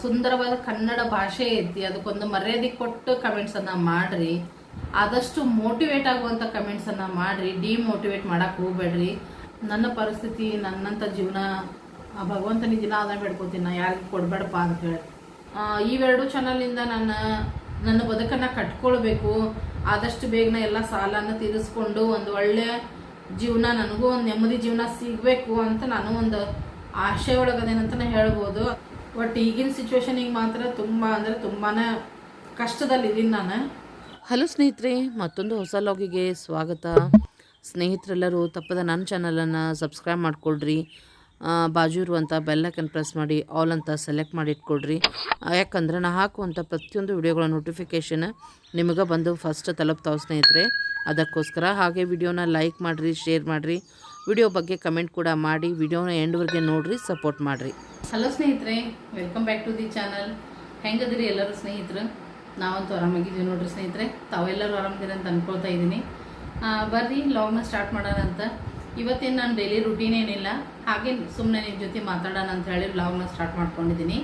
ಸುಂದರವಾದ ಕನ್ನಡ ಭಾಷೆ ಐತಿ, ಅದಕ್ಕೊಂದು ಮರ್ಯಾದೆ ಕೊಟ್ಟು ಕಮೆಂಟ್ಸನ್ನು ಮಾಡ್ರಿ. ಆದಷ್ಟು ಮೋಟಿವೇಟ್ ಆಗುವಂಥ ಕಮೆಂಟ್ಸನ್ನು ಮಾಡ್ರಿ ಡಿಮೋಟಿವೇಟ್ ಮಾಡಕ್ಕೆ ಹೋಗ್ಬೇಡ್ರಿ. ನನ್ನ ಪರಿಸ್ಥಿತಿ ನನ್ನಂಥ ಜೀವನ ಭಗವಂತನ ದಿನ ಅದನ್ನ ಬೇಡ್ಕೋತೀನಿ, ನಾ ಯಾರಿಗೂ ಕೊಡಬೇಡಪ್ಪ ಅಂತ ಹೇಳಿ. ಇವೆರಡು ಚಾನಲಿಂದ ನನ್ನ ನನ್ನ ಬದುಕನ್ನು ಕಟ್ಕೊಳ್ಬೇಕು. ಆದಷ್ಟು ಬೇಗನೆ ಎಲ್ಲ ಸಾಲನ ತೀರಿಸ್ಕೊಂಡು ಒಂದು ಒಳ್ಳೆ ಜೀವನ, ನನಗೂ ಒಂದು ನೆಮ್ಮದಿ ಜೀವನ ಸಿಗಬೇಕು ಅಂತ ನಾನು ಒಂದು ಆಶೆ ಒಳಗದೇನಂತ ಹೇಳ್ಬೋದು. ಬಟ್ ಈಗಿನ ಸಿಚುವೇಶನಿಗೆ ಮಾತ್ರ ತುಂಬ, ಅಂದರೆ ತುಂಬಾ ಕಷ್ಟದಲ್ಲಿದ್ದೀನಿ ನಾನು. ಹಲೋ ಸ್ನೇಹಿತರೆ, ಮತ್ತೊಂದು ಹೊಸ ಲಾಗಿಗೆ ಸ್ವಾಗತ. ಸ್ನೇಹಿತರೆಲ್ಲರೂ ತಪ್ಪದ ನನ್ನ ಚಾನಲನ್ನು ಸಬ್ಸ್ಕ್ರೈಬ್ ಮಾಡಿಕೊಳ್ರಿ. ಬಾಜು ಇರುವಂಥ ಬೆಲ್ಲಕ್ಕನ್ನು ಪ್ರೆಸ್ ಮಾಡಿ ಆಲ್ ಅಂತ ಸೆಲೆಕ್ಟ್ ಮಾಡಿ ಇಟ್ಕೊಳ್ರಿ. ಯಾಕಂದರೆ ಯಾಕಂದ್ರೆ ನಾ ಹಾಕುವಂಥ ಪ್ರತಿಯೊಂದು ವಿಡಿಯೋಗಳ ನೋಟಿಫಿಕೇಷನ್ ನಿಮಗೆ ಬಂದು ಫಸ್ಟ್ ತಲುಪ್ತಾವೆ ಸ್ನೇಹಿತರೆ. ಅದಕ್ಕೋಸ್ಕರ ಹಾಗೆ ವಿಡಿಯೋನ ಲೈಕ್ ಮಾಡಿರಿ ಶೇರ್ ಮಾಡಿರಿ. ವಿಡಿಯೋ ಬಗ್ಗೆ ಕಮೆಂಟ್ ಕೂಡ ಮಾಡಿ, ವಿಡಿಯೋನ ಎಂಡ್ವರೆಗೆ ನೋಡಿರಿ, ಸಪೋರ್ಟ್ ಮಾಡಿರಿ. ಹಲೋ ಸ್ನೇಹಿತರೆ, welcome back to the channel. ಹೆಂಗದಿರಿ ಎಲ್ಲರೂ ಸ್ನೇಹಿತರು? ನಾವಂತೂ ಆರಾಮಾಗಿದ್ದೀವಿ ನೋಡ್ರಿ ಸ್ನೇಹಿತರೆ. ತಾವೆಲ್ಲರೂ ಆರಾಮಿದ್ದೀರಿ ಅಂತ ಅನ್ಕೊಳ್ತಾ ಇದ್ದೀನಿ. ಬರ್ರಿ ಲಾಗ್ನ ಸ್ಟಾರ್ಟ್ ಮಾಡೋಣ ಅಂತ. ಇವತ್ತೇನು ನಾನು ಡೈಲಿ ರುಟೀನ್ ಏನಿಲ್ಲ, ಹಾಗೆ ಸುಮ್ಮನೆ ನಿಮ್ಮ ಜೊತೆ ಮಾತಾಡೋಣ ಅಂತ ಹೇಳಿ ಲಾಗ್ನ ಸ್ಟಾರ್ಟ್ ಮಾಡ್ಕೊಂಡಿದ್ದೀನಿ.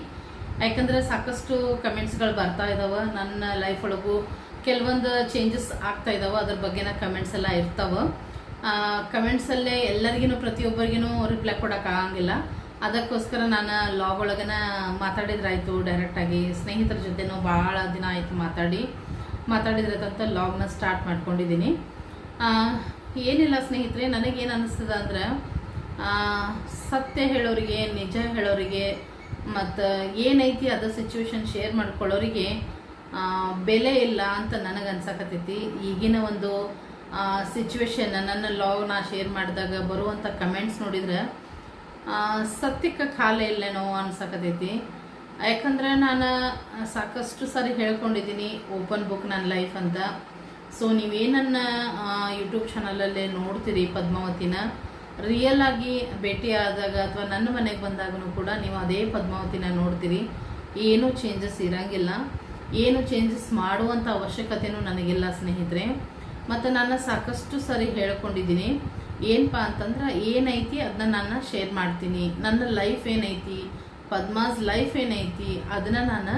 ಯಾಕಂದರೆ ಸಾಕಷ್ಟು ಕಮೆಂಟ್ಸ್ಗಳು ಬರ್ತಾ ಇದ್ದಾವೆ ನನ್ನ ಲೈಫ್ ಒಳಗೂ ಕೆಲವೊಂದು ಚೇಂಜಸ್ ಆಗ್ತಾ ಇದ್ದಾವೆ ಅದ್ರ ಬಗ್ಗೆನ ಕಮೆಂಟ್ಸ್ ಎಲ್ಲ ಇರ್ತಾವೆ. ಕಮೆಂಟ್ಸಲ್ಲೇ ಎಲ್ಲರಿಗೂ ಪ್ರತಿಯೊಬ್ಬರಿಗೂ ರಿಪ್ಲೈ ಕೊಡೋಕ್ಕಾಗಂಗಿಲ್ಲ ಅದಕ್ಕೋಸ್ಕರ ನಾನು ಲಾಗ್ ಒಳಗನ ಮಾತಾಡಿದ್ರಾಯ್ತು ಡೈರೆಕ್ಟಾಗಿ ಸ್ನೇಹಿತರ ಜೊತೆನೂ ಭಾಳ ದಿನ ಆಯಿತು ಮಾತಾಡಿ. ಮಾತಾಡಿದ್ರಾಯ್ತು ಅಂತ ಲಾಗ್ನ ಸ್ಟಾರ್ಟ್ ಮಾಡ್ಕೊಂಡಿದ್ದೀನಿ ಏನಿಲ್ಲ ಸ್ನೇಹಿತರೆ, ನನಗೇನು ಅನ್ನಿಸ್ತದ ಅಂದ್ರೆ ಸತ್ಯ ಹೇಳೋರಿಗೆ, ನಿಜ ಹೇಳೋರಿಗೆ, ಮತ್ತು ಏನೈತಿ ಅದು ಸಿಚುವೇಶನ್ ಶೇರ್ ಮಾಡ್ಕೊಳ್ಳೋರಿಗೆ ಬೆಲೆ ಇಲ್ಲ ಅಂತ ನನಗೆ ಅನ್ಸಕತ್ತೈತಿ. ಈಗಿನ ಒಂದು ಸಿಚುವೇಶನ್ ನನ್ನ ಲಾಗ್ನ ಶೇರ್ ಮಾಡಿದಾಗ ಬರುವಂಥ ಕಮೆಂಟ್ಸ್ ನೋಡಿದ್ರೆ ಸತ್ಯಕ್ಕೆ ಕಾಲ ಇಲ್ಲೇನೋ ಅನ್ಸಕತೈತಿ. ಯಾಕಂದ್ರೆ ನಾನು ಸಾಕಷ್ಟು ಸಾರಿ ಹೇಳ್ಕೊಂಡಿದ್ದೀನಿ ಓಪನ್ ಬುಕ್ ನನ್ನ ಲೈಫ್ ಅಂತ. ಸೊ ನೀವೇನನ್ನ ಯೂಟ್ಯೂಬ್ ಚಾನಲಲ್ಲೇ ನೋಡ್ತೀರಿ ಪದ್ಮಾವತಿನ ರಿಯಲ್ ಆಗಿ ಭೇಟಿ ಆದಾಗ ಅಥವಾ ನನ್ನ ಮನೆಗೆ ಬಂದಾಗೂ ಕೂಡ ನೀವು ಅದೇ ಪದ್ಮಾವತಿನ ನೋಡ್ತೀರಿ. ಏನೂ ಚೇಂಜಸ್ ಇರೋಂಗಿಲ್ಲ. ಏನು ಚೇಂಜಸ್ ಮಾಡುವಂಥ ಅವಶ್ಯಕತೆಯೂ ನನಗಿಲ್ಲ ಸ್ನೇಹಿತರೆ. ಮತ್ತು ನಾನು ಸಾಕಷ್ಟು ಸರಿ ಹೇಳ್ಕೊಂಡಿದ್ದೀನಿ. ಏನಪ್ಪ ಅಂತಂದ್ರೆ ಏನೈತಿ ಅದನ್ನ ನಾನು ಶೇರ್ ಮಾಡ್ತೀನಿ. ನನ್ನ ಲೈಫ್ ಏನೈತಿ? ಪದ್ಮಾಸ್ ಲೈಫ್ ಏನೈತಿ? ಅದನ್ನು ನಾನು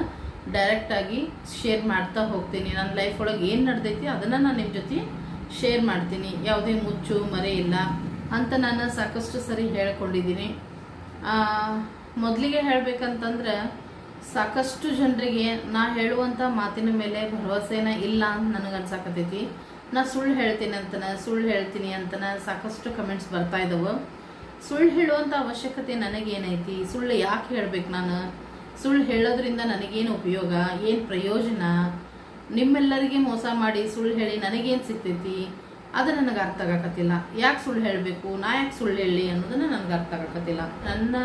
ಡೈರೆಕ್ಟಾಗಿ ಶೇರ್ ಮಾಡ್ತಾ ಹೋಗ್ತೀನಿ. ನನ್ನ ಲೈಫ್ ಒಳಗೆ ಏನು ನಡೆದೈತಿ ಅದನ್ನು ನಾನು ನಿಮ್ಮ ಜೊತೆ ಶೇರ್ ಮಾಡ್ತೀನಿ. ಯಾವುದೇ ಮುಚ್ಚು, ಮರೆ ಇಲ್ಲ ಅಂತ ನಾನು ಸಾಕಷ್ಟು ಸರಿ ಹೇಳ್ಕೊಂಡಿದ್ದೀನಿ. ಮೊದಲಿಗೆ ಹೇಳಬೇಕಂತಂದ್ರೆ ಸಾಕಷ್ಟು ಜನರಿಗೆ ನಾ ಹೇಳುವಂಥ ಮಾತಿನ ಮೇಲೆ ಭರವಸೆನ ಇಲ್ಲ ಅಂತ ನನಗೆ ನಾ ಸುಳ್ಳು ಹೇಳ್ತೀನಿ ಅಂತನ, ಸುಳ್ಳು ಹೇಳ್ತೀನಿ ಅಂತನ ಸಾಕಷ್ಟು ಕಮೆಂಟ್ಸ್ ಬರ್ತಾ ಇದಾವೆ. ಸುಳ್ಳು ಹೇಳುವಂಥ ಅವಶ್ಯಕತೆ ನನಗೇನೈತಿ? ಸುಳ್ಳು ಯಾಕೆ ಹೇಳ್ಬೇಕು ನಾನು? ಸುಳ್ಳು ಹೇಳೋದ್ರಿಂದ ನನಗೇನು ಉಪಯೋಗ? ಏನು ಪ್ರಯೋಜನ? ನಿಮ್ಮೆಲ್ಲರಿಗೆ ಮೋಸ ಮಾಡಿ ಸುಳ್ಳು ಹೇಳಿ ನನಗೇನು ಸಿಗ್ತೈತಿ? ಅದು ನನಗೆ ಅರ್ಥ ಆಗಕತ್ತಿಲ್ಲ. ಯಾಕೆ ಸುಳ್ಳು ಹೇಳಬೇಕು? ನಾ ಯಾಕೆ ಸುಳ್ಳು ಹೇಳಿ ಅನ್ನೋದನ್ನು ನನಗೆ ಅರ್ಥ ಆಗಕತ್ತಿಲ್ಲ. ನನ್ನ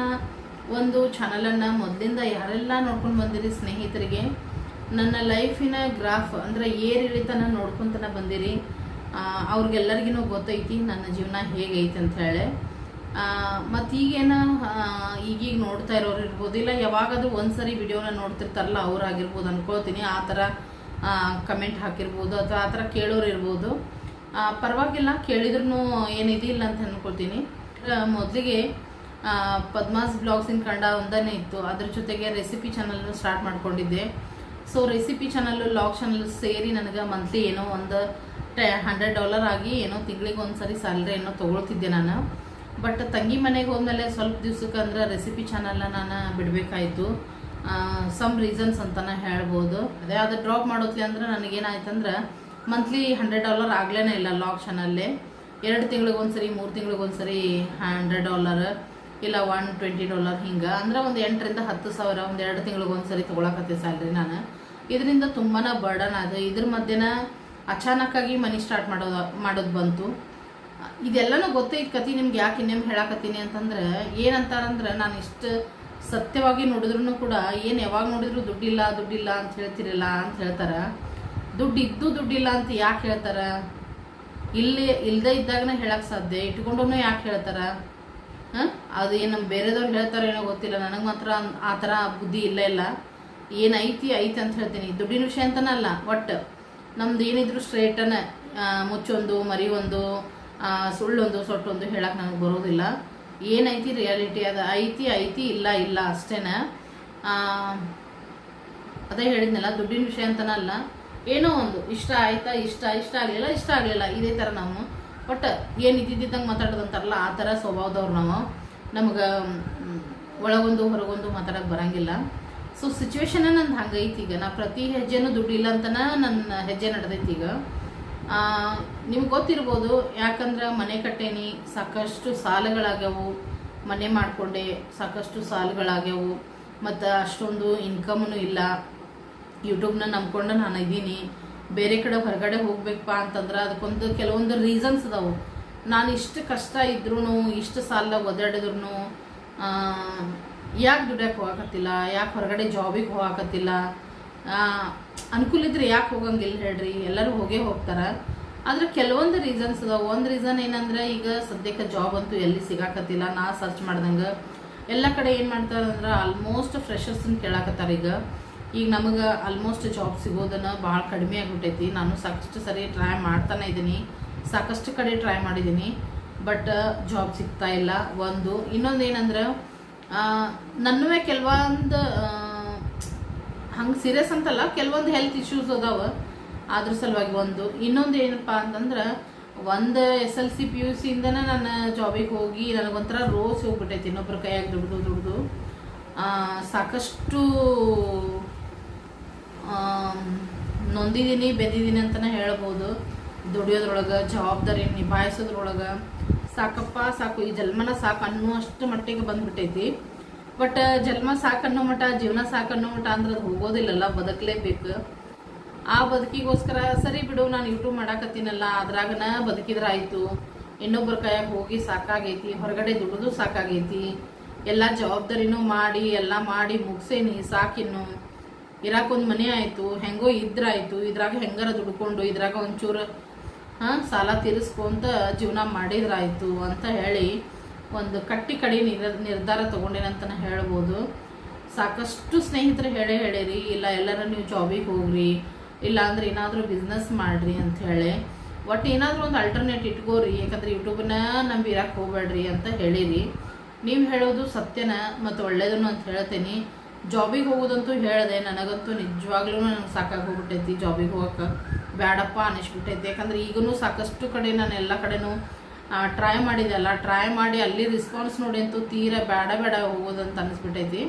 ಒಂದು ಚಾನಲನ್ನು ಮೊದಲಿಂದ ಯಾರೆಲ್ಲ ನೋಡ್ಕೊಂಡು ಬಂದಿರಿ ಸ್ನೇಹಿತರಿಗೆ ನನ್ನ ಲೈಫಿನ ಗ್ರಾಫ್ ಅಂದರೆ ಏರಿಳಿತನ ನೋಡ್ಕೊತನ ಬಂದಿರಿ. ಅವ್ರಿಗೆಲ್ಲರಿಗೂ ಗೊತ್ತೈತಿ ನನ್ನ ಜೀವನ ಹೇಗೈತಿ ಅಂತ ಹೇಳಿ. ಮತ್ತು ಈಗೇನ ಈಗೀಗ ನೋಡ್ತಾ ಇರೋರು ಇರ್ಬೋದು, ಇಲ್ಲ ಯಾವಾಗಾದ್ರೂ ಒಂದ್ಸರಿ ವಿಡಿಯೋನ ನೋಡ್ತಿರ್ತಾರಲ್ಲ ಅವ್ರಾಗಿರ್ಬೋದು ಅನ್ಕೊಳ್ತೀನಿ, ಆ ಥರ ಕಮೆಂಟ್ ಹಾಕಿರ್ಬೋದು ಅಥವಾ ಆ ಥರ ಕೇಳೋರು ಇರ್ಬೋದು. ಪರವಾಗಿಲ್ಲ ಕೇಳಿದ್ರು ಏನಿದೆ ಇಲ್ಲ ಅಂತ ಅಂದ್ಕೊಳ್ತೀನಿ ಮೊದಲಿಗೆ ಪದ್ಮಾಸ್ ಬ್ಲಾಗ್ಸಿನ ಕಂಡ ಒಂದೇ ಒಂದನೇ ಇತ್ತು, ಅದ್ರ ಜೊತೆಗೆ ರೆಸಿಪಿ ಚಾನಲ್ನು ಸ್ಟಾರ್ಟ್ ಮಾಡ್ಕೊಂಡಿದ್ದೆ. So recipe channel vlog channel ಸೇರಿ ನನಗೆ ಮಂತ್ಲಿ ಏನೋ ಒಂದು ಟೆ ಹಂಡ್ರೆಡ್ ಡಾಲರ್ ಆಗಿ ಏನೋ ತಿಂಗಳಿಗೆ ಒಂದು ಸರಿ ಸ್ಯಾಲ್ರಿ ಏನೋ ತೊಗೊಳ್ತಿದ್ದೆ ನಾನು. ಬಟ್ ತಂಗಿ ಮನೆಗೆ ಹೋದ್ಮೇಲೆ ಸ್ವಲ್ಪ ದಿವ್ಸಕ್ಕೆ ಅಂದ್ರೆ ರೆಸಿಪಿ ಚಾನಲ್ನ ನಾನು ಬಿಡಬೇಕಾಯ್ತು. ಸಮ್ ರೀಸನ್ಸ್ ಅಂತಲೇ ಹೇಳ್ಬೋದು. ಅದೇ ಅದು ಡ್ರಾಪ್ ಮಾಡೋತ್ಲಿ ಅಂದ್ರೆ ನನಗೇನಾಯ್ತಂದ್ರೆ ಮಂತ್ಲಿ ಹಂಡ್ರೆಡ್ ಡಾಲರ್ ಆಗ್ಲೇನೇ ಇಲ್ಲ ಲಾಗ್ ಚಾನಲ್ಲೇ ಎರಡು ತಿಂಗಳಿಗೆ ಒಂದ್ಸರಿ, ಮೂರು ತಿಂಗಳಿಗೆ ಒಂದ್ಸರಿ ಹಂಡ್ರೆಡ್ ಡಾಲರ್ ಇಲ್ಲ ಒನ್ ಟ್ವೆಂಟಿ ಡಾಲರ್ ಹಿಂಗೆ. ಅಂದ್ರೆ ಒಂದು ಎಂಟರಿಂದ ಹತ್ತು ಸಾವಿರ, ಒಂದು ಎರಡು ತಿಂಗಳಿಗೆ ಒಂದ್ಸರಿ ತೊಗೊಳಕತ್ತೆ ಸ್ಯಾಲ್ರಿ ನಾನು. ಇದರಿಂದ ತುಂಬಾ ಬರ್ಡನ್ ಆದ. ಇದ್ರ ಮಧ್ಯೆನ ಅಚಾನಕ್ಕಾಗಿ ಮನಿ ಸ್ಟಾರ್ಟ್ ಮಾಡೋದು ಮಾಡೋದು ಬಂತು. ಇದೆಲ್ಲನೂ ಗೊತ್ತೈತಿ ಕತಿ ನಿಮ್ಗೆ ಯಾಕೆ ಇನ್ನೇನು ಹೇಳಕತ್ತೀನಿ ಅಂತಂದ್ರೆ, ಏನಂತಾರಂದ್ರೆ ನಾನು ಇಷ್ಟು ಸತ್ಯವಾಗಿ ನೋಡಿದ್ರು ಕೂಡ ಏನು ಯಾವಾಗ ನೋಡಿದ್ರು ದುಡ್ಡಿಲ್ಲ ದುಡ್ಡಿಲ್ಲ ಅಂತ ಹೇಳ್ತಿರಲ್ಲ ಅಂತ ಹೇಳ್ತಾರ. ದುಡ್ಡು ಇದ್ದು ದುಡ್ಡಿಲ್ಲ ಅಂತ ಯಾಕೆ ಹೇಳ್ತಾರೆ? ಇಲ್ಲಿ ಇಲ್ಲದೆ ಇದ್ದಾಗನೇ ಹೇಳಕ್ ಸಾಧ್ಯ. ಇಟ್ಕೊಂಡು ಯಾಕೆ ಹೇಳ್ತಾರೆ? ಹಾಂ? ಅದು ಏನು ಬೇರೆದವ್ರು ಹೇಳ್ತಾರೋ ಏನೋ ಗೊತ್ತಿಲ್ಲ. ನನಗೆ ಮಾತ್ರ ಆ ಥರ ಬುದ್ಧಿ ಇಲ್ಲ ಇಲ್ಲ. ಏನೈತಿ ಐತಿ ಅಂತ ಹೇಳ್ತೀನಿ. ದುಡ್ಡಿನ ವಿಷಯ ಅಂತನಲ್ಲ ಒಟ್ಟು. ನಮ್ದು ಏನಿದ್ರು ಸ್ಟ್ರೇಟನ ಮುಚ್ಚೊಂದು ಮರಿ ಒಂದು ಸುಳ್ಳೊಂದು, ಸೊಟ್ಟೊಂದು ಹೇಳಕ್ಕೆ ನನಗೆ ಬರೋದಿಲ್ಲ. ಏನೈತಿ ರಿಯಾಲಿಟಿ ಅದು. ಐತಿ ಐತಿ ಇಲ್ಲ ಇಲ್ಲ ಅಷ್ಟೇನ. ಅದೇ ಹೇಳಿದ್ನಲ್ಲ, ದುಡ್ಡಿನ ವಿಷಯ ಅಂತನಲ್ಲ ಏನೋ ಒಂದು, ಇಷ್ಟ ಆಯ್ತಾ, ಇಷ್ಟ ಇಷ್ಟ ಆಗಲಿಲ್ಲ ಇಷ್ಟ ಆಗಲಿಲ್ಲ. ಇದೇ ಥರ ನಾವು ಬಟ್ ಏನು ಇದ್ದಿದ್ದಂಗೆ ಮಾತಾಡೋದಂತಾರಲ್ಲ ಆ ಥರ ಸ್ವಭಾವದವ್ರು ನಾವು. ನಮ್ಗೆ ಒಳಗೊಂದು, ಹೊರಗೊಂದು ಮಾತಾಡೋಕೆ ಬರಂಗಿಲ್ಲ. ಸೊ ಸಿಚುವೇಶನ್ ನಂದು ಹಂಗೈತಿ ಈಗ. ನಾ ಪ್ರತಿ ಹೆಜ್ಜೆನೂ ದುಡ್ಡಿಲ್ಲ ಅಂತನ ನನ್ನ ಹೆಜ್ಜೆ ನಡೆದೈತಿ ಈಗ. ನಿಮ್ಗೆ ಗೊತ್ತಿರ್ಬೋದು, ಯಾಕಂದ್ರೆ ಮನೆ ಕಟ್ಟೇನಿ, ಸಾಕಷ್ಟು ಸಾಲಗಳಾಗ್ಯಾವು. ಮನೆ ಮಾಡಿಕೊಂಡೆ ಸಾಕಷ್ಟು ಸಾಲಗಳಾಗ್ಯಾವು. ಮತ್ತು ಅಷ್ಟೊಂದು ಇನ್ಕಮ್ನು ಇಲ್ಲ. ಯೂಟ್ಯೂಬ್ನ ನಂಬ್ಕೊಂಡು ನಾನು ಇದ್ದೀನಿ ಬೇರೆ ಕಡೆ ಹೊರಗಡೆ ಹೋಗ್ಬೇಕಪ್ಪ ಅಂತಂದ್ರೆ ಅದಕ್ಕೊಂದು ಕೆಲವೊಂದು ರೀಸನ್ಸ್ ಅದಾವು. ನಾನು ಇಷ್ಟು ಕಷ್ಟ ಇದ್ರೂ ಇಷ್ಟು ಸಾಲ ಒದಾಡಿದ್ರು ಯಾಕೆ ದುಡ್ಯಕ್ಕೆ ಹೋಗಕತ್ತಿಲ್ಲ? ಯಾಕೆ ಹೊರಗಡೆ ಜಾಬಿಗೆ ಹೋಗಕತ್ತಿಲ್ಲ? ಅನುಕೂಲ ಇದ್ರೆ ಯಾಕೆ ಹೋಗಂಗಿಲ್ಲ ಹೇಳ್ರಿ. ಎಲ್ಲರೂ ಹೋಗೇ ಹೋಗ್ತಾರೆ. ಆದ್ರೆ ಕೆಲವೊಂದು ರೀಸನ್ಸ್ ಅದಾವ. ಒಂದು ರೀಸನ್ ಏನಂದ್ರೆ ಈಗ ಸದ್ಯಕ್ಕೆ ಜಾಬ್ ಅಂತೂ ಎಲ್ಲಿ ಸಿಗಾಕತ್ತಿಲ್ಲ. ನಾ ಸರ್ಚ್ ಮಾಡ್ದಂಗೆ ಎಲ್ಲ ಕಡೆ ಏನು ಮಾಡ್ತಾರೆ ಅಂದ್ರೆ ಆಲ್ಮೋಸ್ಟ್ ಫ್ರೆಶರ್ಸನ್ನ ಕೇಳಾಕತ್ತಾರ ಈಗ. ಈಗ ನಮಗೆ ಆಲ್ಮೋಸ್ಟ್ ಜಾಬ್ ಸಿಗೋದನ್ನ ಭಾಳ ಕಡಿಮೆ ಆಗಿಬಿಟ್ಟೈತಿ. ನಾನು ಸಾಕಷ್ಟು ಸರಿ ಟ್ರೈ ಮಾಡ್ತಾನೆ ಇದ್ದೀನಿ ಸಾಕಷ್ಟು ಕಡೆ ಟ್ರೈ ಮಾಡಿದ್ದೀನಿ ಬಟ್ ಜಾಬ್ ಸಿಗ್ತಾ ಇಲ್ಲ. ಒಂದು, ಇನ್ನೊಂದು ಏನಂದ್ರೆ ನನ್ನವೇ ಕೆಲವೊಂದು ಹಂಗೆ ಸೀರಿಯಸ್ ಅಂತಲ್ಲ, ಕೆಲವೊಂದು ಹೆಲ್ತ್ ಇಶ್ಯೂಸ್ ಅದಾವ. ಅದ್ರ ಸಲುವಾಗಿ ಒಂದು. ಇನ್ನೊಂದು ಏನಪ್ಪ ಅಂತಂದ್ರೆ, ಒಂದು S L C P U ಸಿಯಿಂದನೇ ನಾನು ಜಾಬಿಗೆ ಹೋಗಿ ನನಗೊಂಥರ ರೋಸ್ ಹೋಗ್ಬಿಟ್ಟೈತಿ. ಇನ್ನೊಬ್ರ ಕೈಯಾಗಿ ದುಡ್ದು ದುಡ್ದು. ಸಾಕಷ್ಟು ನೊಂದಿದ್ದೀನಿ ಬೆಂದಿದ್ದೀನಿ ಅಂತಲೇ ಹೇಳ್ಬೋದು. ದುಡಿಯೋದ್ರೊಳಗೆ, ಜವಾಬ್ದಾರಿ ನಿಭಾಯಿಸೋದ್ರೊಳಗೆ. ಸಾಕಪ್ಪ, ಸಾಕು. ಈ ಜನ್ಮನ ಸಾಕು ಅನ್ನುವಷ್ಟು ಮಟ್ಟಿಗೆ ಬಂದ್ಬಿಟ್ಟೈತಿ. ಬಟ್, ಜನ್ಮ ಸಾಕು ಮಠ ಜೀವನ ಸಾಕನ್ನೋ ಮಠ ಅಂದ್ರೆ ಅದು ಹೋಗೋದಿಲ್ಲಲ್ಲ, ಬದುಕಲೇಬೇಕು. ಆ ಬದುಕಿಗೋಸ್ಕರ, ಸರಿ ಬಿಡು, ನಾನು ಯೂಟ್ಯೂಬ್ ಮಾಡಾಕತ್ತೀನಲ್ಲ, ಅದ್ರಾಗನ ಬದುಕಿದ್ರಾಯ್ತು. ಇನ್ನೊಬ್ಬರ ಕೈಯಾಗ ಹೋಗಿ ಸಾಕಾಗೈತಿ, ಹೊರಗಡೆ ದುಡಿದು ಸಾಕಾಗೈತಿ. ಎಲ್ಲ ಜವಾಬ್ದಾರಿನೂ ಮಾಡಿ, ಎಲ್ಲ ಮಾಡಿ ಮುಗಿಸೇನಿ ಸಾಕಿನ್ನು ಇರಾಕೊಂದು ಮನೆ ಆಯಿತು, ಹೆಂಗೋ ಇದ್ರಾಯಿತು. ಇದ್ರಾಗ ಹೆಂಗಾರ ದುಡ್ಕೊಂಡು, ಇದ್ರಾಗ ಒಂಚೂರು ಹಾಂ, ಸಾಲ ತೀರಿಸ್ಕೊಂತ ಜೀವನ ಮಾಡಿದ್ರಾಯಿತು ಅಂತ ಹೇಳಿ ಒಂದು ಕಟ್ಟಿ ಕಡಿ ನಿರ್ ನಿರ್ಧಾರ ತೊಗೊಂಡೇನಂತನ ಹೇಳ್ಬೋದು. ಸಾಕಷ್ಟು ಸ್ನೇಹಿತರು ಹೇಳೇ ಹೇಳಿರಿ, ಇಲ್ಲ ಎಲ್ಲರೂ ನೀವು ಜಾಬಿಗೆ ಹೋಗ್ರಿ, ಇಲ್ಲ ಅಂದ್ರೆ ಏನಾದರೂ ಬಿಸ್ನೆಸ್ ಮಾಡ್ರಿ ಅಂತ ಹೇಳಿ. ಒಟ್ಟು ಏನಾದರೂ ಒಂದು ಅಲ್ಟರ್ನೇಟ್ ಇಟ್ಕೋರಿ, ಯಾಕಂದ್ರೆ ಯೂಟ್ಯೂಬ್ನ ನಂಬಿ ಇರಕ್ಕೆ ಹೋಗ್ಬೇಡ್ರಿ ಅಂತ ಹೇಳಿರಿ. ನೀವು ಹೇಳೋದು ಸತ್ಯನ ಮತ್ತು ಒಳ್ಳೇದನ್ನು ಅಂತ ಹೇಳ್ತೀನಿ. ಜಾಬಿಗೆ ಹೋಗೋದಂತೂ ಹೇಳಿದೆ, ನನಗಂತೂ ನಿಜವಾಗ್ಲೂ ನನಗೆ ಸಾಕಾಗಿ ಹೋಗ್ಬಿಟ್ಟೈತಿ. ಜಾಬಿಗೆ ಹೋಗಕ್ಕೆ ಬೇಡಪ್ಪ ಅನಿಸ್ಬಿಟ್ಟೈತಿ. ಯಾಕಂದ್ರೆ ಈಗೂ ಸಾಕಷ್ಟು ಕಡೆ ನಾನು ಎಲ್ಲ ಕಡೆನೂ ಟ್ರೈ ಮಾಡಿದೆಲ್ಲ ಟ್ರೈ ಮಾಡಿ ಅಲ್ಲಿ ರಿಸ್ಪಾನ್ಸ್ ನೋಡಿ ಅಂತೂ ತೀರಾ ಬೇಡ ಬೇಡ ಹೋಗೋದಂತ ಅನಿಸ್ಬಿಟ್ಟೈತಿ.